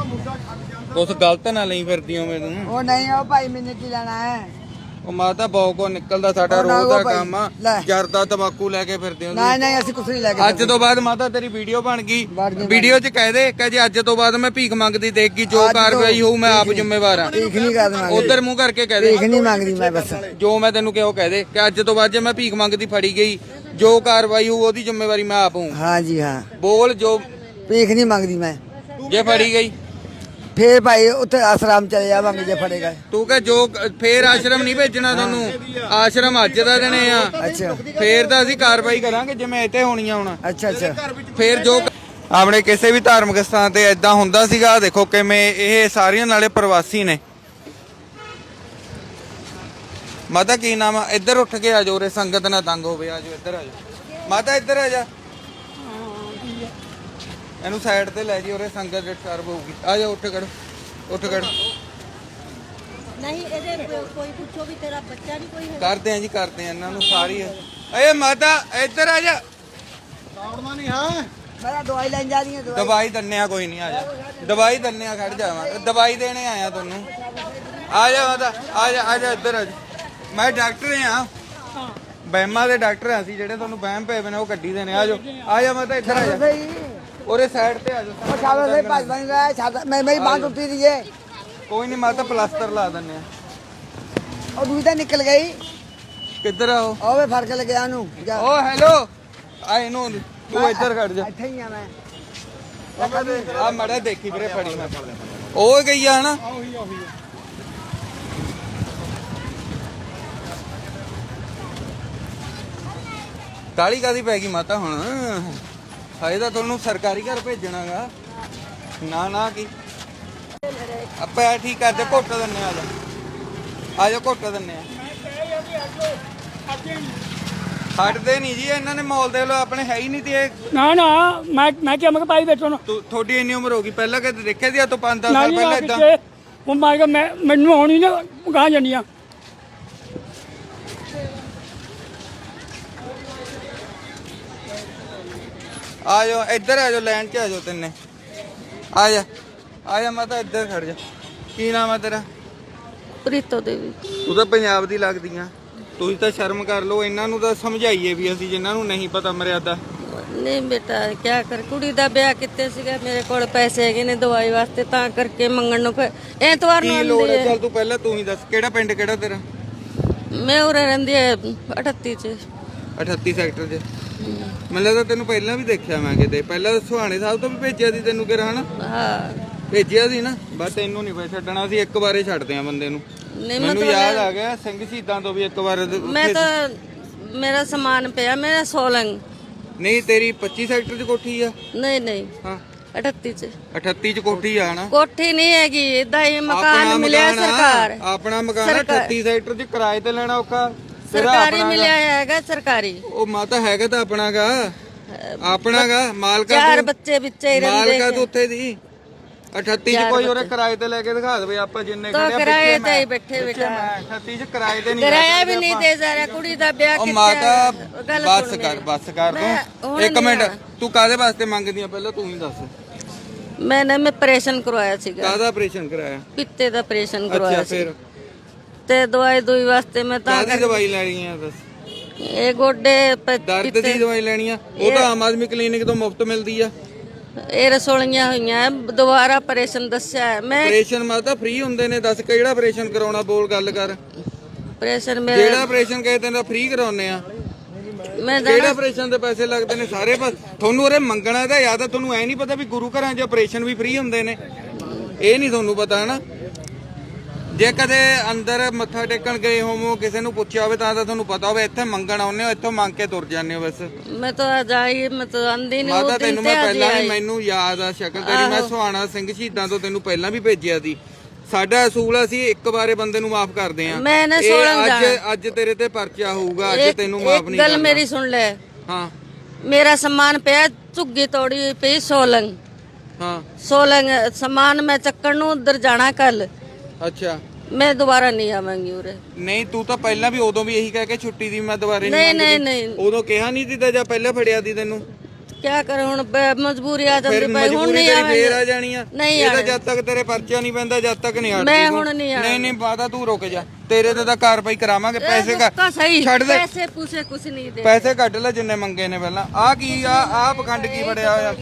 ਉਸ ਗਲਤ ਨਾ ਲਈ ਫਿਰਦੀ ਓਵੇਂ ਤੂੰ। ਉਹ ਨਹੀਂ ਉਹ ਭਾਈ ਮੈਨੇ ਕੀ ਲੈਣਾ ਹੈ? ਉਹ ਮਾਤਾ ਬਹੁਤ ਕੋ ਨਿਕਲਦਾ ਸਾਡਾ ਉਹ ਨਾ ਰੋਜ਼ ਦਾ ਭਾਈ, ਕੰਮ ਆ। ਲੈ। ਜਰਦਾ ਤੰਬਾਕੂ ਲੈ ਕੇ ਫਿਰਦੇ ਹੋ ਨਹੀਂ ਨਹੀਂ ਅਸੀਂ ਕੁਛ ਨਹੀਂ ਲੈ ਕੇ ਅੱਜ ਤੋਂ ਬਾਅਦ ਮਾਤਾ ਤੇਰੀ ਵੀਡੀਓ ਬਣ ਗਈ। ਬਣ ਗਈ, ਵੀਡੀਓ 'ਚ ਕਹਿ ਦੇ ਕਿ ਜੇ ਅੱਜ ਤੋਂ ਬਾਅਦ ਮੈਂ ਭੀਖ ਮੰਗਦੀ ਦੇਖਗੀ ਜੋ ਅੱਜ ਤੋਂ ਕਾਰਵਾਈ ਹੋਊ ਮੈਂ ਆਪ ਜ਼ਿੰਮੇਵਾਰ ਆ ਭੀਖ ਨਹੀਂ ਕਰ ਮੰਗਦੀ। ਉਧਰ ਮੂੰਹ ਕਰਕੇ ਕਹਿ ਦੇ। ਭੀਖ ਨਹੀਂ ਮੰਗਦੀ ਮੈਂ ਬਸ। ਜੋ ਮੈਂ ਤੈਨੂੰ ਕਿਹਾ ਉਹ ਕਹਿ ਦੇ ਕਿ ਅੱਜ ਤੋਂ ਬਾਅਦ ਜੇ ਮੈਂ ਭੀਖ ਮੰਗਦੀ ਫੜੀ ਗਈ ਜੋ ਕਾਰਵਾਈ ਹੋਊ ਉਹਦੀ ਜ਼ਿੰਮੇਵਾਰੀ ਮੈਂ ਆਪ ਹੂੰ ਹਾਂ ਜੀ ਹਾਂ। ਬੋਲ ਜੋ ਭੀਖ ਨਹੀਂ ਮੰਗਦੀ ਮੈਂ। ਜੇ ਫੜੀ ਗਈ। ਫੇਰ ਭਾਈ ਉੱਥੇ ਆਸਰਾਮ ਚਲੇ ਜਾਵਾਂਗੇ ਜੇ ਫੜੇਗਾ ਤੂੰ ਕਹ ਜੋ ਫੇਰ ਆਸ਼ਰਮ ਨਹੀਂ ਭੇਜਣਾ ਤੁਹਾਨੂੰ ਆਸ਼ਰਮ ਅੱਜ ਦਾ ਦੇਣੇ ਆ। ਅੱਛਾ। ਫੇਰ ਤਾਂ ਅਸੀਂ ਕਾਰਵਾਈ ਕਰਾਂਗੇ ਜਿਵੇਂ ਇੱਥੇ ਹੋਣੀਆਂ ਹੁਣ। ਅੱਛਾ ਅੱਛਾ। ਫੇਰ ਜੋ ਆਪਣੇ ਕਿਸੇ ਵੀ ਧਾਰਮਿਕ ਸਥਾਨ ਤੇ ਐਦਾਂ ਹੁੰਦਾ ਸੀਗਾ ਦੇਖੋ ਕਿਵੇਂ ਇਹ ਸਾਰੀਆਂ ਨਾਲੇ ਪ੍ਰਵਾਸੀ ਨੇ। ਮਾਤਾ ਕੀ ਨਾਮ ਆ? ਇੱਧਰ ਉੱਠ ਕੇ ਆ ਜਾਓ ਰੇ ਸੰਗਤ ਨਾ ਤੰਗ ਹੋਵੇ ਆ ਜਾਓ ਇੱਧਰ ਆ ਜਾਓ। ਮਾਤਾ ਇੱਧਰ ਆ ਜਾ। ਇਹਨੂੰ ਸਾਈਡ ਤੇ ਲੈ ਜੀ ਉਰੇ ਸੰਗਤ ਡਿਸਟਰਬ ਹੋਊਗੀ ਆ ਜਾ ਉੱਠ ਖੜੋ ਉੱਠ ਖੜੋ। ਨਹੀਂ ਇਹਦੇ ਕੋਈ ਪੁੱਛੋ ਵੀ ਤੇਰਾ ਬੱਚਾ ਨਹੀਂ ਕੋਈ ਹੈ ਕਰਦੇ ਆ ਜੀ ਕਰਦੇ ਆ ਇਹਨਾਂ ਨੂੰ ਸਾਰੀ। ਏ ਮਾਤਾ ਇੱਧਰ ਆ ਜਾ। ਦੌੜਨਾ ਨਹੀਂ ਹੈ। ਮੇਰਾ ਦਵਾਈ ਲੈਣ ਜਾ ਰਹੀ ਹੈ ਦਵਾਈ। ਦਵਾਈ ਦੰਨੇ ਆ ਕੋਈ ਨਹੀਂ ਆ ਜਾ। ਦਵਾਈ ਦੰਨੇ ਆ ਖੜ ਜਾਵਾਂ ਦਵਾਈ ਦੇਣੇ ਆਇਆ ਤੁਹਾਨੂੰ। ਆ ਜਾ ਮਾਤਾ ਆ ਜਾ ਆ ਜਾ ਇੱਧਰ ਆ ਜਾ। ਮੈਂ ਡਾਕਟਰ ਆ। ਬਹਿਮਾ ਦੇ ਡਾਕਟਰ ਆ ਅਸੀਂ ਜਿਹੜੇ ਤੁਹਾਨੂੰ ਬਹਿਮ ਪਏ ਨੇ ਉਹ ਕੱਢੀ ਦੇਣੇ। ਆ ਜਾ ਆ ਜਾ ਮਾਤਾ ਇੱਧਰ ਆ ਜਾ। ਉਰੇ ਸਾਈਡ ਤੇ ਆ ਜਾ ਉਹ ਛਾਵੇ ਸੇ ਭੱਜ ਬਣ ਗਿਆ ਛਾਦਾ ਮੈਂ ਮੇਰੀ ਬਾਂਹ ਟੁੱਟੀ ਦੀ ਹੈ। ਕੋਈ ਨਹੀਂ ਮਾਤਾ ਪਲਾਸਟਰ ਲਾ ਦਿੰਨੇ ਆ ਉਹ ਦੂਜੀ ਤਾਂ ਨਿਕਲ ਗਈ। ਕਿੱਧਰ ਆ ਉਹ? ਉਹ ਵੇ ਫ਼ਰਕ ਲੱਗਿਆ ਉਹਨੂੰ ਜਾ। ਓ ਹੈਲੋ ਆ ਇਹਨੂੰ ਤੂੰ ਇੱਧਰ ਖੜ ਜਾ। ਇੱਥੇ ਹੀ ਆ ਮੈਂ। ਆ ਮੜਾ ਦੇਖੀ ਵੀਰੇ ਫੜੀ ਮੈਂ। ਉਹ ਗਈ ਆ ਨਾ ਕਾਲੀ ਕਾਦੀ ਪੈ ਗਈ ਮਾਤਾ ਹੁਣ? ਹਾਏ ਤਾਂ ਤੁਹਾਨੂੰ ਸਰਕਾਰੀ ਘਰ ਭੇਜਣਾਗਾ। ਨਾ ਨਾ ਕੀ। ਆਪੇ ਠੀਕ ਕਰਦੇ ਘੁੱਟ ਦਿੰਨੇ ਆ ਜਾ ਆ ਜਾ ਘੁੱਟ ਦਿੰਨੇ ਆ ਹਟਦੇ ਨਹੀਂ ਜੀ ਇਹਨਾਂ ਨੇ ਮੌਲ ਦੇ ਲੋ ਆਪਣੇ ਹੈ ਹੀ ਨਹੀਂ ਤੇ ਇਹ ਨਾ ਨਾ ਮੈਂ ਮੈਂ ਕਿਹਾ ਮੈਂ ਕਿਹਾ ਭਾਈ ਬੈਠੋ ਨਾ ਤੂੰ ਤੁਹਾਡੀ ਇੰਨੀ ਉਮਰ ਹੋ ਗਈ ਪਹਿਲਾਂ ਕਦੇ ਦੇਖਿਆ ਸੀ ਆ ਤੋਂ 5-10 ਨਾ ਸਾਲ ਪਹਿਲਾਂ ਆ ਇਦਾਂ? ਉਹ ਮੈਂ ਮੈਨੂੰ ਆਉਣੀ ਨਾ ਗਾਂ ਜਾਂਦੀਆਂ ਆ ਜਾਓ ਇੱਧਰ ਆ ਜਾਓ ਲਾਈਨ 'ਚ ਆ ਜਾਓ ਤਿੰਨੇ। ਆ ਜਾ ਆ ਜਾ ਮਾਤਾ ਇੱਧਰ ਖੜ ਜਾ। ਕੀ ਨਾਮ ਆ ਤੇਰਾ? ਪ੍ਰੀਤੋ ਦੇਵੀ। ਤੂੰ ਤਾਂ ਪੰਜਾਬ ਦੀ ਲੱਗਦੀ ਆ ਤੁਸੀਂ ਤਾਂ ਸ਼ਰਮ ਕਰ ਲਓ ਇਹਨਾਂ ਨੂੰ ਤਾਂ ਸਮਝਾਈਏ ਵੀ ਅਸੀਂ ਜਿਨ੍ਹਾਂ ਨੂੰ ਨਹੀਂ ਪਤਾ ਮਰਿਆਦਾ। ਨਹੀਂ ਬੇਟਾ ਕੀ ਕਰ ਕੁੜੀ ਦਾ ਵਿਆਹ ਕਿੱਥੇ ਸੀਗਾ ਮੇਰੇ ਕੋਲ ਪੈਸੇ ਹੈਗੇ ਨੇ ਦਵਾਈ ਵਾਸਤੇ ਤਾਂ ਕਰਕੇ ਮੰਗਣ ਨੂੰ ਫਿਰ ਐਤਵਾਰ ਨੂੰ ਕੀ ਲੋੜ ਆਉਂਦੀ ਹੈ। ਚੱਲ ਤੂੰ ਪਹਿਲਾਂ ਤੂੰ ਹੀ ਦੱਸ ਕਿਹੜਾ ਪਿੰਡ ਕਿਹੜਾ ਤੇਰਾ? ਮੈਂ ਉਰੇ ਰਹਿੰਦੀ ਹੈ 38 ਚ। 38 ਸੈਕਟਰ 'ਚ। ਮੈਨੂੰ ਲੱਗਦਾ ਤੈਨੂੰ ਪਹਿਲਾਂ ਵੀ ਦੇਖਿਆ ਮੈਂ ਕਿਤੇ। ਪਹਿਲਾਂ ਸੁਹਾਣੇ ਸਾਹਿਬ ਤੋਂ ਵੀ ਭੇਜਿਆ ਸੀ ਤੈਨੂੰ ਕਿਹੜਾ ਹਨਾ? ਹਾਂ। ਭੇਜਿਆ ਸੀ ਨਾ। ਬਸ ਤੈਨੂੰ ਨਹੀਂ ਪੈ ਛੱਡਣਾ ਸੀ ਇੱਕ ਵਾਰੇ ਛੱਡਦੇ ਆ ਬੰਦੇ ਨੂੰ। ਨਹੀਂ ਮੈਨੂੰ ਮਤਲਬ ਯਾਦ ਆ ਗਿਆ ਸਿੰਘ ਸ਼ਹੀਦਾਂ ਤੋਂ ਵੀ ਇੱਕ ਵਾਰ ਮੈਂ ਤਾਂ ਮੇਰਾ ਸਮਾਨ ਪਿਆ ਮੇਰਾ ਸੋਲੰਗ। ਨਹੀਂ ਤੇਰੀ 25 ਸੈਕਟਰ 'ਚ ਕੋਠੀ ਆ? ਨਹੀਂ ਨਹੀਂ। ਹਾਂ। 38 ਚ। 38 'ਚ ਕੋਠੀ ਆ ਨਾ ਕੋਠੀ ਨਹੀਂ ਹੈਗੀ ਇਦਾਂ ਹੀ ਮਕਾਨ ਮਿਲਿਆ ਸਰਕਾਰ। ਆਪਣਾ ਮਕਾਨ ਆ, ਸਰਕਾਰ। 38 ਸੈਕਟਰ 'ਚ ਕਿਰਾਏ ਤੇ ਲੈਣਾ ਔਖਾ। ਸਰਕਾਰੀ ਮਿਲਿਆ ਹੈਗਾ ਸਰਕਾਰੀ। ਉਹ ਮਾਤਾ ਹੈਗਾ ਤਾਂ ਆਪਣਾਗਾ। ਆਪਣਾਗਾ ਮਾਲਕਾ ਚਾਰ ਬੱਚੇ ਵਿੱਚੇ ਹੀ ਰਹਿੰਦੇ ਮਾਲਕਾ ਤੂੰ ਉੱਥੇ ਦੀ। 38 ਚ ਕੋਈ ਉਹਰੇ ਕਿਰਾਏ ਤੇ ਲੈ ਕੇ ਦਿਖਾ ਦੇਵੇ ਆਪਾਂ ਜਿੰਨੇ ਤਾਂ ਕਿਰਾਏ ਤੇ ਹੀ ਮੈਂ- ਬੈਠੇ ਬੇਟਾ। ਮੈਂ 38 ਚ ਕਿਰਾਏ ਤੇ ਨਹੀਂ ਕਿਰਾਇਆ ਵੀ ਨਹੀਂ। ਦੇ ਜਾ ਰਿਹਾ ਕੁੜੀ ਦਾ ਵਿਆਹ ਕਿੱਥੇ ਮਾਤਾ ਬੱਸ ਕਰ। ਬੱਸ ਕਰ ਮੈਂ ਤੂੰ ਇੱਕ ਮਿੰਟ। ਤੂੰ ਕਾਦੇ ਵਾਸਤੇ ਮੰਗਦੀ ਆ ਪਹਿਲਾਂ ਤੂੰ ਹੀ ਦੱਸ। ਮੈਨੇ ਮੈਂ ਆਪਰੇਸ਼ਨ ਕਰਵਾਇਆ ਸੀਗਾ। ਕਾਹਦਾ ਆਪਰੇਸ਼ਨ ਕਰਾਇਆ? ਪਿੱਤੇ ਦਾ ਆਪਰੇਸ਼ਨ ਕਰਵਾਇਆ ਸੀ ਫਿਰ ਤੇ ਦਵਾਈ ਦੂਈ ਵਾਸਤੇ ਮੈਂ ਤਾਂ ਕਾਹਦੀ ਦਵਾਈ ਲੈਣੀ ਆ ਦੱਸ ਇਹ ਗੋਡੇ ਪ- ਦਰਦ ਦੀ ਦਵਾਈ ਲੈਣੀ ਆ? ਉਹ ਤਾਂ ਆਮ ਆਦਮੀ ਕਲੀਨਿਕ ਤੋਂ ਮੁਫਤ ਮਿਲਦੀ ਆ। ਇਹ ਰਸੋਲੀਆਂ ਹੋਈਆਂ ਹੈ, ਦੁਬਾਰਾ ਆਪਰੇਸ਼ਨ ਦੱਸਿਆ ਹੈ। ਮੈਂ ਆਪਰੇਸ਼ਨ ਮਾਤਾ ਫ੍ਰੀ ਹੁੰਦੇ ਨੇ ਦੱਸ ਕਿਹੜਾ ਆਪਰੇਸ਼ਨ ਕਰਾਉਣਾ ਬੋਲ ਗੱਲ ਕਰ। ਆਪਰੇਸ਼ਨ ਮੇਰੇ ਜਿਹੜਾ ਆਪਰੇਸ਼ਨ ਕਹੇ ਤੈਨੂੰ ਫ੍ਰੀ ਕਰਾਉਨੇ ਆ। ਮੈਂ ਕਿਹੜਾ ਜਾਣਾ ਆਪਰੇਸ਼ਨ ਦੇ ਪੈਸੇ ਲੱਗਦੇ ਨੇ ਸਾਰੇ ਪਾਸ ਤੁਹਾਨੂੰ ਉਰੇ ਮੰਗਣਾ ਤਾਂ ਯਾਦ ਆ ਤੁਹਾਨੂੰ ਐ ਨਹੀਂ ਪਤਾ ਵੀ ਗੁਰੂ ਘਰਾਂ 'ਚ ਆਪਰੇਸ਼ਨ ਵੀ ਫ੍ਰੀ ਹੁੰਦੇ ਨੇ। ਇਹ ਨਹੀਂ ਤੁਹਾਨੂੰ ਪਤਾ ਨਾ ਜੇ ਕਦੇ ਅੰਦਰ ਮੱਥਾ ਟੇਕਣ ਗਏ ਹੋਵੋ ਕਿਸੇ ਨੂੰ ਪੁੱਛਿਆ ਹੋਵੇ ਤਾਂ ਤਾਂ ਤੁਹਾਨੂੰ ਪਤਾ ਹੋਵੇ ਇੱਥੇ ਮੰਗਣ ਆਉਂਦੇ ਹੋ ਇੱਥੋਂ ਮੰਗ ਕੇ ਤੁਰ ਜਾਂਦੇ ਹੋ ਬਸ। ਮੈਂ ਤਾਂ ਅੱਜ ਆਈ ਮੈਂ ਤਾਂ ਆਂਦੀ ਨਹੀਂ ਮਾਤਾ ਤੈਨੂੰ ਮੈਂ ਅੱਜ ਪਹਿਲਾਂ ਵੀ ਮੈਨੂੰ ਯਾਦ ਆ ਸ਼ਕਲ ਤੇਰੀ ਮੈਂ ਸੁਹਾਣਾ ਸਿੰਘ ਸ਼ਹੀਦਾਂ ਤੋਂ ਤੈਨੂੰ ਪਹਿਲਾਂ ਵੀ ਭੇਜਿਆ ਸੀ। ਸਾਡਾ ਅਸੂਲ ਆ, ਅਸੀਂ ਇੱਕ ਵਾਰੇ ਬੰਦੇ ਨੂੰ ਮਾਫ ਕਰਦੇ ਆ ਮੈਂ ਨਾ ਸੋਲੰਗ ਅੱਜ ਜਾਣਾ। ਅੱਜ ਤੇਰੇ ਤੇ ਪਰਚਾ ਹੋਊਗਾ ਅੱਜ ਤੈਨੂੰ ਮਾਫ ਨਹੀਂ ਗੱਲ ਮੇਰੀ ਸੁਣ ਲੈ। ਹਾਂ। ਮੇਰਾ ਸਮਾਨ ਪਿਆ ਝੁੱਗੀ ਤੋੜੀ ਪਈ ਸੋਲੰਗ। ਹਾਂ। ਸੋਲੰਗ ਸਮਾਨ ਮੈਂ ਚੱਕਣ ਨੂੰ ਉਧਰ ਜਾਣਾ ਕੱਲ ਅੱਛਾ ਮੈਂ ਦੁਬਾਰਾ ਨਹੀਂ ਆਵਾਂਗੀ ਉਰੇ ਨਹੀਂ ਤੂੰ ਤਾਂ ਪਹਿਲਾਂ ਵੀ ਉਦੋਂ ਵੀ ਇਹੀ ਕਹਿ ਕੇ ਛੁੱਟੀ ਦੀ ਮੈਂ ਦੁਬਾਰੇ ਨਹੀਂ। ਨਹੀਂ, ਨਹੀਂ। ਉਦੋਂ ਕਿਹਾ ਨਹੀਂ ਦਿੱਤਾ ਜਾਂ ਪਹਿਲਾਂ ਫੜਿਆ ਦੀ ਤੈਨੂੰ ਕਿਆ ਕਰ ਹੁਣ ਬ- ਮਜਬੂਰੀ ਆ ਜਾਂਦੀ ਫਿਰ ਪਈ ਹੁਣ ਮਜਬੂਰੀ ਨਹੀਂ ਤੇਰੀ ਫੇਰ ਆ ਆਵਾਂਗੀ ਜਾਣੀ ਆ। ਨਹੀਂ ਇਹ ਤਾਂ ਆਉਣਾ। ਜਦ ਤੱਕ ਤੇਰੇ ਪਰਚਾ ਨਹੀਂ ਪੈਂਦਾ ਜਦ ਤੱਕ ਨਹੀਂ ਹਟਦੀ ਮੈਂ। ਹੁਣ ਨਹੀਂ ਆਉਣਾ। ਨਹੀਂ ਨਹੀਂ ਬਾਦਾ ਤੂੰ ਰੁਕ ਜਾ। ਤੇਰੇ ਤੇ ਤਾਂ ਕਾਰਵਾਈ ਕਰਾਵਾਂਗੇ ਪੈਸੇ ਤਾਂ ਸਹੀ ਛੱਡ ਦੇ। ਪੈਸੇ ਪੂਸੇ ਕੁਛ ਨਹੀਂ ਦੇ ਪੈਸੇ ਕੱਢ ਲੈ ਜਿੰਨੇ ਮੰਗੇ ਨੇ ਪਹਿਲਾਂ। ਆ ਕੀ ਆ? ਆ ਪਖੰਡ ਕੀ ਫੜਿਆ ਹੋਇਆ?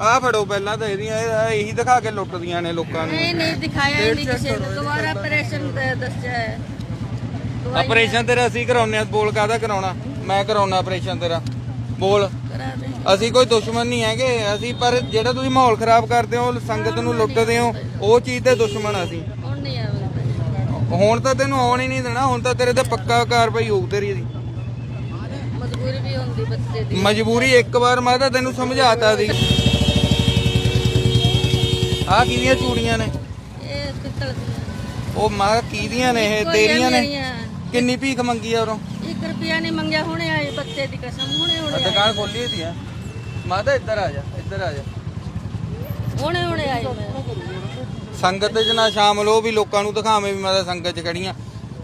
ਆ ਫੜੋ ਪਹਿਲਾਂ ਤਾਂ ਇਹਦੀਆਂ ਇਹ- ਇਹੀ ਦਿਖਾ ਕੇ ਲੁੱਟਦੀਆਂ ਨੇ ਲੋਕਾਂ ਨੂੰ। ਨਹੀਂ ਨਹੀਂ ਦਿਖਾਇਆ ਹੀ ਨਹੀਂ ਕਿਸੇ ਨੇ। ਦੁਬਾਰਾ ਆਪਰੇਸ਼ਨ ਤੇ ਦੱਸਿਆ ਹੈ। ਆਪਰੇਸ਼ਨ ਤੇਰਾ ਅਸੀਂ ਕਰਾਉਨੇ ਆ ਬੋਲ ਕਾਹਦਾ ਕਰਾਉਣਾ? ਮੈਂ ਕਰਾਉਣਾ ਆਪਰੇਸ਼ਨ ਤੇਰਾ। ਬੋਲ। ਅਸੀਂ ਕੋਈ ਦੁਸ਼ਮਣ ਨਹੀਂ ਹੈਗੇ ਅਸੀਂ ਪਰ ਜਿਹੜਾ ਤੁਸੀਂ ਮਾਹੌਲ ਖਰਾਬ ਕਰਦੇ ਹੋ ਸੰਗਤ ਨੂੰ ਲੁੱਟਦੇ ਹੋ ਉਹ ਚੀਜ਼ ਦੇ ਦੁਸ਼ਮਣ ਅਸੀਂ। ਹੁਣ ਨਹੀਂ ਆਵਾਂਗੀ ਹੁਣ ਤਾਂ ਤੈਨੂੰ ਆਉਣ ਹੀ ਨਹੀਂ ਦੇਣਾ ਹੁਣ ਤਾਂ ਤੇਰੇ ਤੇ ਪੱਕਾ ਕਾਰਵਾਈ ਹੋਊ ਤੇਰੀ ਦੀ ਮਜਬੂਰੀ ਵੀ ਹੁੰਦੀ ਬੱਚੇ ਦੀ। ਮਜਬੂਰੀ ਇੱਕ ਵਾਰ ਮੈਂ ਤਾਂ ਤੈਨੂੰ ਸਮਝਾਤਾ ਸੀ। ਆ ਕਿਹਦੀਆਂ ਚੂੜੀਆਂ ਨੇ? ਇਹ ਪਿੱਤਲ ਦੀਆਂ। ਉਹ ਮਾਂ ਕਿਹਦੀਆਂ ਨੇ ਇਹ ਤੇਰੀਆਂ ਨੇ। ਕਿੰਨੀ ਭੀਖ ਮੰਗੀ ਆ ਉਰੋਂ? ਇੱਕ ਰੁਪਿਆ ਨਹੀਂ ਮੰਗਿਆ ਹੁਣੇ ਆਏ ਬੱਚੇ ਦੀ ਕਸਮ ਹੁਣੇ ਹੁਣੇ ਆਏ। ਦੁਕਾਨ ਖੋਲੀ ਹੋਈ ਆ ਮਾਤਾ ਇੱਧਰ ਆ ਜਾ ਇੱਧਰ ਆ ਜਾ ਹੁਣੇ ਹੁਣੇ ਆਏ ਮੈਂ ਸੰਗਤ 'ਚ ਨਾ ਸ਼ਾਮਲ ਹੋ ਵੀ ਲੋਕਾਂ ਨੂੰ ਦਿਖਾਵੇਂ ਵੀ ਮੈਂ ਤਾਂ ਸੰਗਤ 'ਚ ਖੜੀ ਆ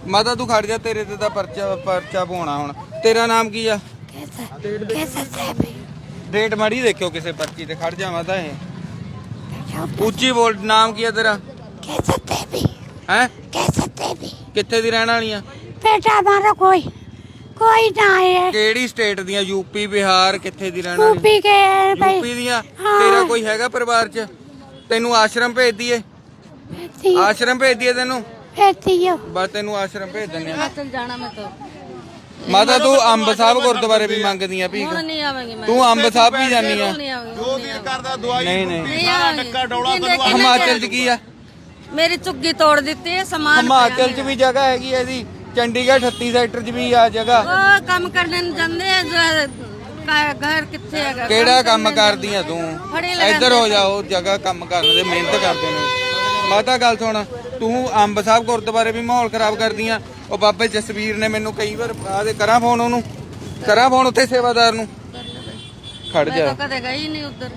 ਮਾਤਾ ਤੂੰ ਖੜ ਜਾ ਤੇਰੇ ਤੇ ਤਾਂ ਪਰਚਾ ਪਰਚਾ ਪਾਉਣਾ ਹੁਣ ਤੇਰਾ ਨਾਮ ਕੀ ਆ कैसा कैसा सेबी ਡੇਟ ਮਾੜੀ ਦੇਖਿਓ ਕਿਸੇ ਪਰਚੀ ਤੇ ਖੜ ਜਾ ਮਾਤਾ ਇਹ ਉੱਚੀ ਬੋਲ ਨਾਮ ਕੀ ਆ ਤੇਰਾ कैसा देवी ਹੈ कैसा देवी ਕਿੱਥੇ ਦੀ ਰਹਿਣ ਵਾਲੀ ਆ बेटा हमारा कोई ਕੋਈ ਨਾ ਹੈ ਕਿਹੜੀ ਸਟੇਟ ਦੀਆਂ? ਯੂਪੀ ਬਿਹਾਰ ਕਿੱਥੇ ਦੀ ਰਹਿਣਾ ਯੂਪੀ ਕੇ ਭਾਈ। ਯੂਪੀ ਦੀਆਂ ਤੇਰਾ ਕੋਈ ਹੈਗਾ ਪਰਿਵਾਰ 'ਚ? ਤੈਨੂੰ ਆਸ਼ਰਮ ਭੇਜ ਦਈਏ? ਆਸ਼ਰਮ ਭੇਜ ਦਈਏ ਤੈਨੂੰ? ਇੱਥੇ ਹੋ ਬਸ ਤੈਨੂੰ ਆਸ਼ਰਮ ਭੇਜ ਦਿੰਦੇ ਆ ਹਿਮਾਚਲ ਜਾਣਾ ਮੈਂ ਤਾਂ। ਮਾਤਾ ਤੂੰ ਅੰਬ ਸਾਹਿਬ ਗੁਰਦੁਆਰੇ ਵੀ ਮੰਗਦੀ ਆ ਭੀਖ। ਤੂੰ ਅੰਬ ਸਾਹਿਬ ਵੀ ਜਾਨੀ ਆ। ਜੋ ਦਿਲ ਕਰਦਾ ਦਵਾਈ ਨਹੀਂ ਨਹੀਂ। ਨਹੀਂ 'ਚ ਕੀ ਆ? ਮੇਰੀ ਝੁੱਗੀ ਤੋੜ ਦਿੱਤੀ ਹੈ, ਸਮਾਨ ਹਿਮਾਚਲ 'ਚ ਵੀ ਜਗ੍ਹਾ ਹੈਗੀ ਐ ਇਹਦੀ। ਚੰਡੀਗੜ੍ਹ 38 ਸੈਕਟਰ 'ਚ ਵੀ ਆ ਜਗ੍ਹਾ। ਉਹ ਕੰਮ ਕਰਨੇ ਨੂੰ ਜਾਂਦੇ ਆ ਜੋ ਘਰ- ਘਰ ਕਿੱਥੇ ਹੈਗਾ? ਕਿਹੜਾ ਕੰਮ ਕਰਦੀ ਆ ਤੂੰ? ਫੜੇ ਲਗਾਉਂਦੇ ਇੱਧਰ ਹੋ ਜਾ ਉਹ ਜਗ੍ਹਾ ਕੰਮ ਕਰਨ ਦੇ ਮਿਹਨਤ ਕਰਦੇ ਨੇ। ਮਾਤਾ ਗੱਲ ਸੁਣ ਤੂੰ ਅੰਬ ਸਾਹਿਬ ਗੁਰਦੁਆਰੇ ਵੀ ਮਾਹੌਲ ਖਰਾਬ ਕਰਦੀ ਆ। ਉਹ ਬਾਬੇ ਜਸਵੀਰ ਨੇ ਮੈਨੂੰ ਕਈ ਵਾਰ ਆਦੇ ਕਰਾਂ ਫੋਨ ਉਹਨੂੰ। ਕਰਾਂ ਫੋਨ ਉੱਥੇ ਸੇਵਾਦਾਰ ਨੂੰ। ਖੜ ਮੈਂ ਜਾ। ਤਾਂ ਕਦੇ ਗਈ ਨਹੀਂ ਉੱਧਰ।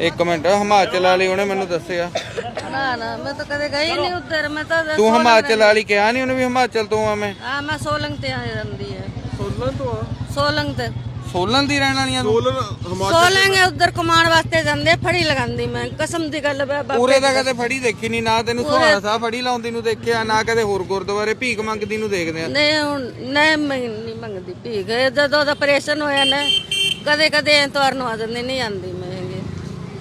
ਇੱਕ ਮਿੰਟ ਹਿਮਾਚਲ ਵਾਲੀ ਉਹਨੇ ਮੈਨੂੰ ਦੱਸਿਆ। ਨਾ ਨਾ ਮੈਂ ਤਾਂ ਕਦੇ ਗਈ ਨਹੀਂ ਉੱਧਰ ਮੈਂ ਤਾਂ ਤੂੰ ਹਿਮਾਚਲ ਵਾਲੀ ਕਿਹਾ ਨਹੀਂ ਉਹਨੇ ਵੀ ਹਿਮਾਚਲ ਤੋਂ ਆ ਮੈਂ? ਆ ਮੈਂ ਸੋਲੰਗ ਤੇ ਆ ਜਾਂਦੀ ਹੈ ਸੋਲੰਗ ਤੋਂ ਸੋਲੰਗ ਤੇ। ਸੋਲਨ ਦੀ ਰਹਿਣ ਵਾਲੀਆਂ ਤੂੰ ਸੋਲੰਗ ਹੈ ਉੱਧਰ ਕਮਾਉਣ ਵਾਸਤੇ ਜਾਂਦੇ ਫੜੀ ਲਗਾਉਂਦੀ ਮੈਂ। ਕਸਮ ਦੀ ਗੱਲ ਬਾਬੇ ਪੂਰੇ ਦਾ ਕਦੇ ਫੜੀ ਦੇਖੀ ਨਹੀਂ ਨਾ ਤੈਨੂੰ ਸੁਹਾਣਾ ਸਾਹਿਬ ਫੜੀ ਲਾਉਂਦੀ ਨੂੰ ਦੇਖਿਆ ਨਾ ਕਦੇ ਹੋਰ ਗੁਰਦੁਆਰੇ ਭੀਖ ਮੰਗਦੀ ਨੂੰ ਦੇਖਦੇ ਆ। ਨਹੀਂ ਹੁਣ ਨਹੀਂ ਮੈਂ ਨਹੀਂ ਮੰਗਦੀ ਭੀਖ। ਜਦੋਂ ਦਾ ਆਪਰੇਸ਼ਨ ਹੋਇਆ ਨਾ ਕਦੇ ਕਦੇ ਐਤਵਾਰ ਨੂੰ ਆ ਜਾਂਦੀ ਨਹੀਂ ਆਂਦੀ ਮੈਂ ਹੈਗੀ।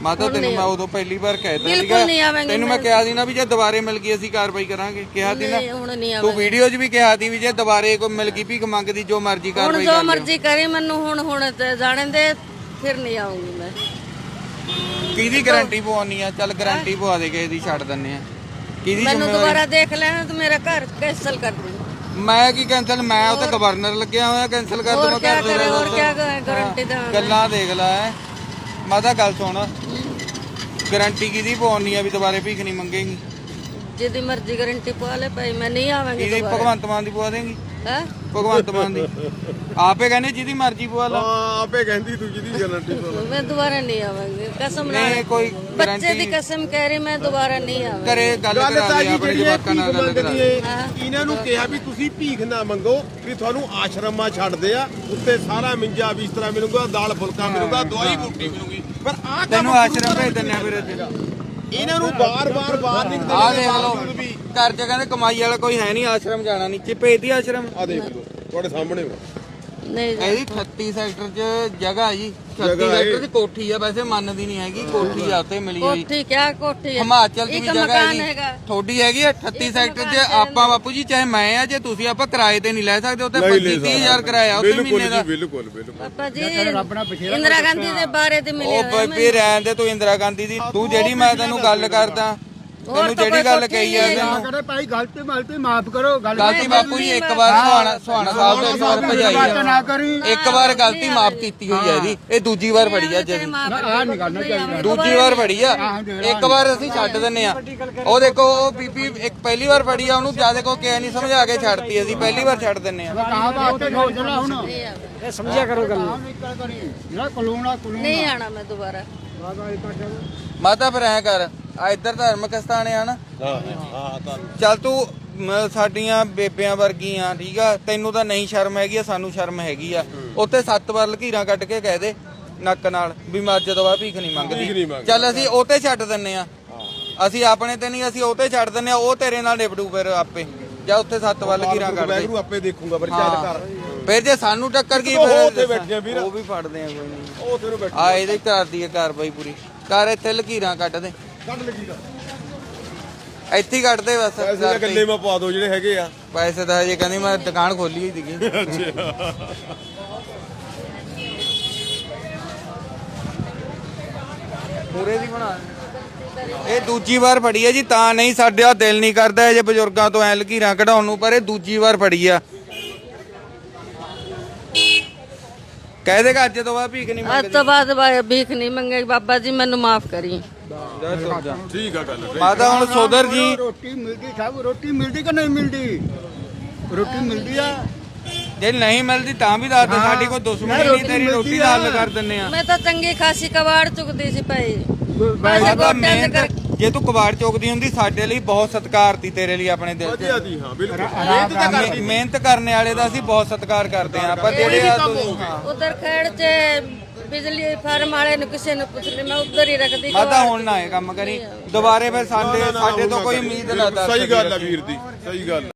ਮਾਤਾ ਤੈਨੂੰ ਮੈਂ ਉਦੋਂ ਪਹਿਲੀ ਵਾਰ ਕਹਿਤਾ ਬਿਲਕੁਲ ਨਹੀਂ ਆਵਾਂਗੀ ਤੈਨੂੰ ਮੈਂ ਕਿਹਾ ਸੀ ਨਾ ਵੀ ਜੇ ਦੁਬਾਰੇ ਮਿਲ ਗਈ ਅਸੀਂ ਕਾਰਵਾਈ ਕਰਾਂਗੇ। ਕਿਹਾ ਸੀ ਨਾ ਨਹੀਂ ਹੁਣ ਨਹੀਂ ਤੂੰ ਆਵਾਂਗੀ। ਵੀਡੀਓ 'ਚ ਵੀ ਕਿਹਾ ਸੀ ਵੀ ਜੇ ਦੁਬਾਰੇ ਕੋਈ ਮਿਲ ਗਈ ਭੀਖ ਮੰਗਦੀ ਜੋ ਮਰਜ਼ੀ ਹੁਣ ਕਾਰਵਾਈ ਜੋ ਮਰਜ਼ੀ ਕਰੇ ਮੈਨੂੰ ਹੁਣ ਹੁਣ ਤੇ ਜਾਣੇ ਦੇ ਫਿਰ ਨਹੀਂ ਆਉਂਗੀ ਮੈਂ। ਕਿਹਦੀ ਗਾਰੰਟੀ ਪਵਾਉਣੀ ਆ? ਚੱਲ ਗਾਰੰਟੀ ਪਵਾ ਦੇ ਕਿਸੇ ਦੀ ਛੱਡ ਦਿੰਨੇ ਆ। ਕਿਹਦੀ ਮੈਨੂੰ ਦੁਬਾਰਾ ਦੇਖ ਲੈਣਾ ਤੇ ਮੇਰਾ ਘਰ ਕੈਂਸਲ ਕਰ ਦੇ। ਮੈਂ ਕੀ ਕੈਨਸਲ ਮੈਂ ਉੱਥੇ ਗਵਰਨਰ ਲੱਗਿਆ ਹੋਇਆ ਕੈਨਸਲ ਕਰ ਹੋਰ ਦਵਾਂ ਕਿਆ ਕਰੇ ਹੋਰ ਕਿਆ ਗਾਰੰਟੀ ਦਾ ਗੱਲਾਂ ਦੇਖ ਲੈ। ਮਾਤਾ ਗੱਲ ਸੁਣ। ਗਾਰੰਟੀ ਕਿਹਦੀ ਪਾਉਣੀ ਆ ਵੀ ਦੁਬਾਰੇ ਭੀਖ ਨਹੀਂ ਮੰਗੇਗੀ? ਜਿਹਦੀ ਮਰਜ਼ੀ ਗਾਰੰਟੀ ਪਵਾ ਲੈ ਭਾਈ ਮੈਂ ਨਹੀਂ ਆਵਾਂਗੀ ਕਿਹਦੀ ਦੁਬਾਰਾ। ਭਗਵੰਤ ਮਾਨ ਦੀ ਪਵਾ ਦੇਂਗੀ। ਹੈ? ਭਗਵੰਤ ਮਾਨ ਦੀ। ਆਪੇ ਕਹਿੰਦੇ ਜਿਹਦੀ ਮਰਜ਼ੀ ਪਵਾ ਲਾ। ਆਪੇ ਕਹਿੰਦੀ ਤੂੰ ਜਿਹਦੀ ਗਾਰੰਟੀ ਮੈਂ ਦੁਬਾਰਾ ਨਹੀਂ ਆਵਾਂਗੀ। ਕਸਮ ਨਾਲ। ਨਹੀਂ ਕੋਈ ਬੱਚੇ ਦੀ ਕਸਮ ਕਹਿ ਰਹੀ ਮੈਂ ਦੁਬਾਰਾ ਨਹੀਂ ਆਵਾਂਗੀ। ਕਰੇ ਗੱਲ ਕਰਾ ਜੀ ਆਪਣੇ ਜਿਹੜੀ ਇਹ ਜਵਾਕਾਂ ਨਾਲ ਗੱਲ ਕਰਾ ਇਹਨਾਂ ਨੂੰ ਕਿਹਾ ਵੀ ਤੁਸੀਂ ਭੀਖ ਨਾ ਮੰਗੋ ਵੀ ਤੁਹਾਨੂੰ ਆਸ਼ਰਮਾਂ ਛੱਡਦੇ ਆ ਉੱਤੇ ਸਾਰਾ ਮਿੰਜਾ ਬਿਸਤਰਾ ਮਿਲੂਗਾ ਦਾਲ ਫੁਲਕਾ ਮਿਲੂਗਾ ਦਵਾਈ ਬੂਟੀ ਮਿਲੂਗੀ। ਪਰ ਆਹ ਕੰਮ ਤੈਨੂੰ ਆਸ਼ਰਮ ਭੇਜ ਦਿੰਨੇ ਆ ਫਿਰ ਇਹਨਾਂ ਨੂੰ ਬਾਰ-ਬਾਰ ਬਾਹਰ ਨਿਕਲਦੇ ਆ ਦੇਖ ਲਓ। ਵੀ। ਘਰ ਚ ਕਹਿੰਦੇ ਕਮਾਈ ਵਾਲਾ ਕੋਈ ਹੈ ਨਹੀਂ ਆਸ਼ਰਮ ਜਾਣਾ ਨੀਚੇ ਭੇਜਦੀ ਆਸ਼ਰਮ? ਆ ਦੇਖ ਲਓ ਤੁਹਾਡੇ ਸਾਹਮਣੇ ਹੋ ਨਹੀਂ ਇਹਦੀ 38 ਸੈਕਟਰ 'ਚ ਜਗ੍ਹਾ ਹੈ ਜੀ 36 ਸੈਕਟਰ ਦੀ ਕੋਠੀ ਆ ਵੈਸੇ ਮੰਨਦੀ ਨਹੀਂ ਹੈਗੀ ਕੋਠੀ ਆ ਉੱਤੇ ਮਿਲੀ ਹੋਈ। ਕੋਠੀ ਕਿਆ ਕੋਠੀ ਹੈ? ਹਿਮਾਚਲ ਦੀ ਇੱਕ ਵੀ ਜਗ੍ਹਾ ਮਕਾਨ ਹੈਗੀ। ਹੈਗਾ ਥੋੜੀ ਹੈਗੀ ਆ 38 ਸੈਕਟਰ 'ਚ? ਆਪਾਂ ਬਾਪੂ ਜੀ ਚਾਹੇ ਮੈਂ ਆ ਜੇ ਤੁਸੀਂ ਆਪਾਂ ਕਿਰਾਏ ਤੇ ਨਹੀਂ ਲੈ ਸਕਦੇ ਉੱਤੇ ਨਹੀਂ ਲੈ 25 ਹਜ਼ਾਰ ਕਿਰਾਇਆ ਉੱਤੇ ਬਿਲਕੁਲ ਮਹੀਨੇ ਜੀ ਦਾ। ਬਿਲਕੁਲ ਬਿਲਕੁਲ। ਪਾਪਾ ਜੀ ਇੰਦਰਾ ਗਾਂਧੀ ਦੇ ਬਾਰੇ ਤੇ ਮਿਲੇ ਉਹ ਹੋਏ ਬੇਬੀ ਰਹਿਣ ਦੇ ਤੂੰ ਇੰਦਰਾ ਗਾਂਧੀ ਦੀ। ਤੂੰ ਜਿਹੜੀ ਮੈਂ ਤੈਨੂੰ ਗੱਲ ਕਰਦਾ ਮੈਨੂੰ ਜਿਹੜੀ ਗੱਲ ਕਹੀ ਆ ਮੈਨੂੰ ਕਹਿੰਦਾ ਭਾਈ ਗਲਤੀ ਮਲਤੀ ਮਾਫ ਕਰੋ ਗਲਤੀ ਬਾਪੂ ਜੀ ਇੱਕ ਵਾਰ ਸੁਹਾਣਾ ਸੁਹਾਣਾ ਸਾਹਿਬ ਤੋਂ ਇੱਕ ਭਜਾਈ ਆ। ਇੱਕ ਵਾਰ ਗਲਤੀ ਮਾਫ ਕੀਤੀ ਹੋਈ ਆ ਇਹਦੀ। ਇਹ ਦੂਜੀ ਵਾਰ ਫੜੀ ਆ ਜਦ ਦੂਜੀ ਵਾਰ ਫੜੀ ਆ। ਇੱਕ ਵਾਰ ਅਸੀਂ ਛੱਡ ਦਿੰਨੇ ਆ। ਉਹ ਦੇਖੋ ਉਹ ਬੀਬੀ ਇੱਕ ਪਹਿਲੀ ਵਾਰ ਫੜੀ ਆ ਉਹਨੂੰ ਜ਼ਿਆਦਾ ਕੋ ਕਿਹਾ ਨਹੀਂ ਸਮਝਾ ਕੇ ਛੱਡਤੀ ਅਸੀਂ ਪਹਿਲੀ ਵਾਰ ਛੱਡ ਦਿੰਨੇ ਆ। ਕਹਾ ਬਾਪ ਤੇ ਹੋ ਹੁਣ। ਇਹ ਸਮਝਿਆ ਕਰੋ ਗੱਲ। ਨਹੀਂ ਆਣਾ ਮੈਂ ਦੁਬਾਰਾ। ਮਾਤਾ ਫਿਰ ਐ ਕਰ ਆ ਇੱਧਰ ਧਾਰਮਿਕ ਸਥਾਨ ਆ ਨਾ। ਹਾਂ ਹਾਂ ਤਾਂ ਚੱਲ ਤੂੰ ਮ, ਸਾਡੀਆਂ ਬੇਬਿਆਂ ਵਰਗੀਆਂ ਠੀਕ ਆ ਤੈਨੂੰ ਤਾਂ ਨਹੀਂ ਸ਼ਰਮ ਹੈਗੀ ਆ ਸਾਨੂੰ ਸ਼ਰਮ ਹੈਗੀ ਆ। ਉੱਥੇ ਸੱਤ ਵਾਰ ਲਕੀਰਾਂ ਕੱਢ ਕੇ ਕਹਿ ਦੇ ਨੱਕ ਨਾਲ ਵੀ ਮੈਂ ਅੱਜ ਤੋਂ ਬਾਅਦ ਭੀਖ ਨਹੀਂ ਭੀਖ ਨਹੀਂ ਮੰਗਦੀ। ਮੰਗਦੀ। ਚੱਲ ਅਸੀਂ ਉਹ ਤੇ ਛੱਡ ਦਿੰਨੇ ਆ। ਅਸੀਂ ਆਪਣੇ ਤੇ ਨਹੀਂ ਅਸੀਂ ਉਹ ਤੇ ਛੱਡ ਦਿੰਨੇ ਆ ਉਹ ਤੇਰੇ ਨਾਲ ਨਿਬੜੂ ਫਿਰ ਆਪੇ। ਜਾਂ ਉੱਥੇ ਸੱਤ ਵਾਰ ਲਕੀਰਾਂ ਕੱਢ ਦੇ। ਆਪੇ ਦੇਖੂਗਾ ਪਰ ਚੱਲ ਕਰ ਫਿਰ ਜੇ ਸਾਨੂੰ ਟੱਕਰ ਗਈ ਉਹ ਫਿਰ ਉੱਥੇ ਬੈਠੇ ਆ ਵੀਰ। ਉਹ ਵੀ ਫੜਦੇ ਆ ਕੋਈ ਨਹੀਂ। ਉਹ ਤੈਨੂੰ ਬੈਠ ਆ ਇਹਦੇ ਕਰਦੀ ਹੈ ਕਾਰਵਾਈ ਪੂਰੀ। ਕਰ ਇੱਥੇ ਲਕੀਰਾਂ ਕੱਢ ਦੇ। ਕੱਢ ਲੱਗੀ ਦਾ ਇੱਥੇ ਹੀ ਕੱਢ ਦੇ ਬਸ। ਪੈਸੇ ਤਾਂ। ਗੱਲੇ ਮੈਂ ਪਾ ਦੋ ਜਿਹੜੇ ਹੈਗੇ ਆ। ਪੈਸੇ ਤਾਂ ਹਜੇ ਕਹਿੰਦੀ ਮੈਂ ਦੁਕਾਨ ਖੋਲੀ ਹੋਈ ਸੀਗੀ। ਪੂਰੇ ਦੀ ਬਣਾ। ਇਹ ਦੂਜੀ ਵਾਰ ਫੜੀ ਹੈ ਜੀ ਤਾਂ ਨਹੀਂ ਸਾਡਾ ਦਿਲ ਨਹੀਂ ਕਰਦਾ ਇਹ ਜੇ ਬਜ਼ੁਰਗਾਂ ਤੋਂ ਐ ਲਕੀਰਾਂ ਕਢਾਉਣ ਨੂੰ ਪਰ ਇਹ ਦੂਜੀ ਵਾਰ ਫੜੀ ਆ। ਕਹਿ ਅੱਜ ਤੋਂ ਬਾਅਦ ਭੀਖ ਨਹੀਂ ਅੱਜ ਤੋਂ ਬਾਅਦ ਭੀਖ ਨਹੀਂ ਮੰਗੇ ਬਾਬਾ ਜੀ ਮੈਨੂੰ ਮਾਫ ਕਰੀ। ਠੀਕ ਆ ਗੱਲ ਮਾਤਾ ਹੁਣ ਸੋਦਰ ਜੀ ਰੋਟੀ ਮਿਲਦੀ ਸਭ ਰੋਟੀ ਮਿਲਦੀ ਕਿ ਨਹੀਂ ਮਿਲਦੀ? ਰੋਟੀ ਮਿਲਦੀ ਆ। ਜੇ ਨਹੀਂ ਮਿਲਦੀ ਤਾਂ ਵੀ ਦੱਸ ਸਾਡੀ ਕੋਈ ਦੁਸ਼ਮਣੀ ਨਹੀਂ ਤੇਰੀ ਰੋਟੀ ਦਾ ਕਰ ਦਿੰਨੇ ਆ। ਮੈਂ ਤਾਂ ਚੰਗੀ ਖਾਸੀ ਕਬਾੜ ਚੁੱਕਦੀ ਸੀ ਭਾਈ। ਬ- ਪੈਸੇ ਮਾਤਾ ਜੇ ਤੂੰ ਕਬਾੜ ਚੌਕਦੀ ਹੁੰਦੀ ਸਾਡੇ ਲਈ ਬਹੁਤ ਸਤਿਕਾਰ ਤੀ ਤੇਰੇ ਲਈ ਆਪਣੇ ਦਿਲ ਵਧੀਆ ਦੀ ਹਾਂ ਬਿਲਕੁਲ। ਮਿਹਨਤ ਤਾਂ ਕਰਦੀ ਮਿਹ- ਮਿਹਨਤ ਕਰਨ ਵਾਲੇ ਦਾ ਅਸੀਂ ਬਹੁਤ ਸਤਿਕਾਰ ਕਰਦੇ ਹਾਂ। ਪਰ ਜਿਹੜੇ ਆ ਤੁਸੀਂ ਹਾਂ। ਉਧਰ ਖੇੜ 'ਚ ਬਿਜਲੀ ਫਾਰਮ ਵਾਲੇ ਨੂੰ ਕਿਸੇ ਨੂੰ ਪੁੱਛ ਲਈ ਮੈਂ ਉਧਰ ਹੀ ਰੱਖਦੀ ਮਾਤਾ ਹੁਣ ਨਾ ਇਹ ਕੰਮ ਕਰੀ। ਦੁਬਾਰੇ ਫਿਰ ਸਾਡੇ ਸਾਡੇ ਤੋਂ ਕੋਈ ਉਮੀਦ ਨਾ ਕਰ ਸਹੀ ਗੱਲ ਆ ਵੀਰ ਦੀ ਸਹੀ ਗੱਲ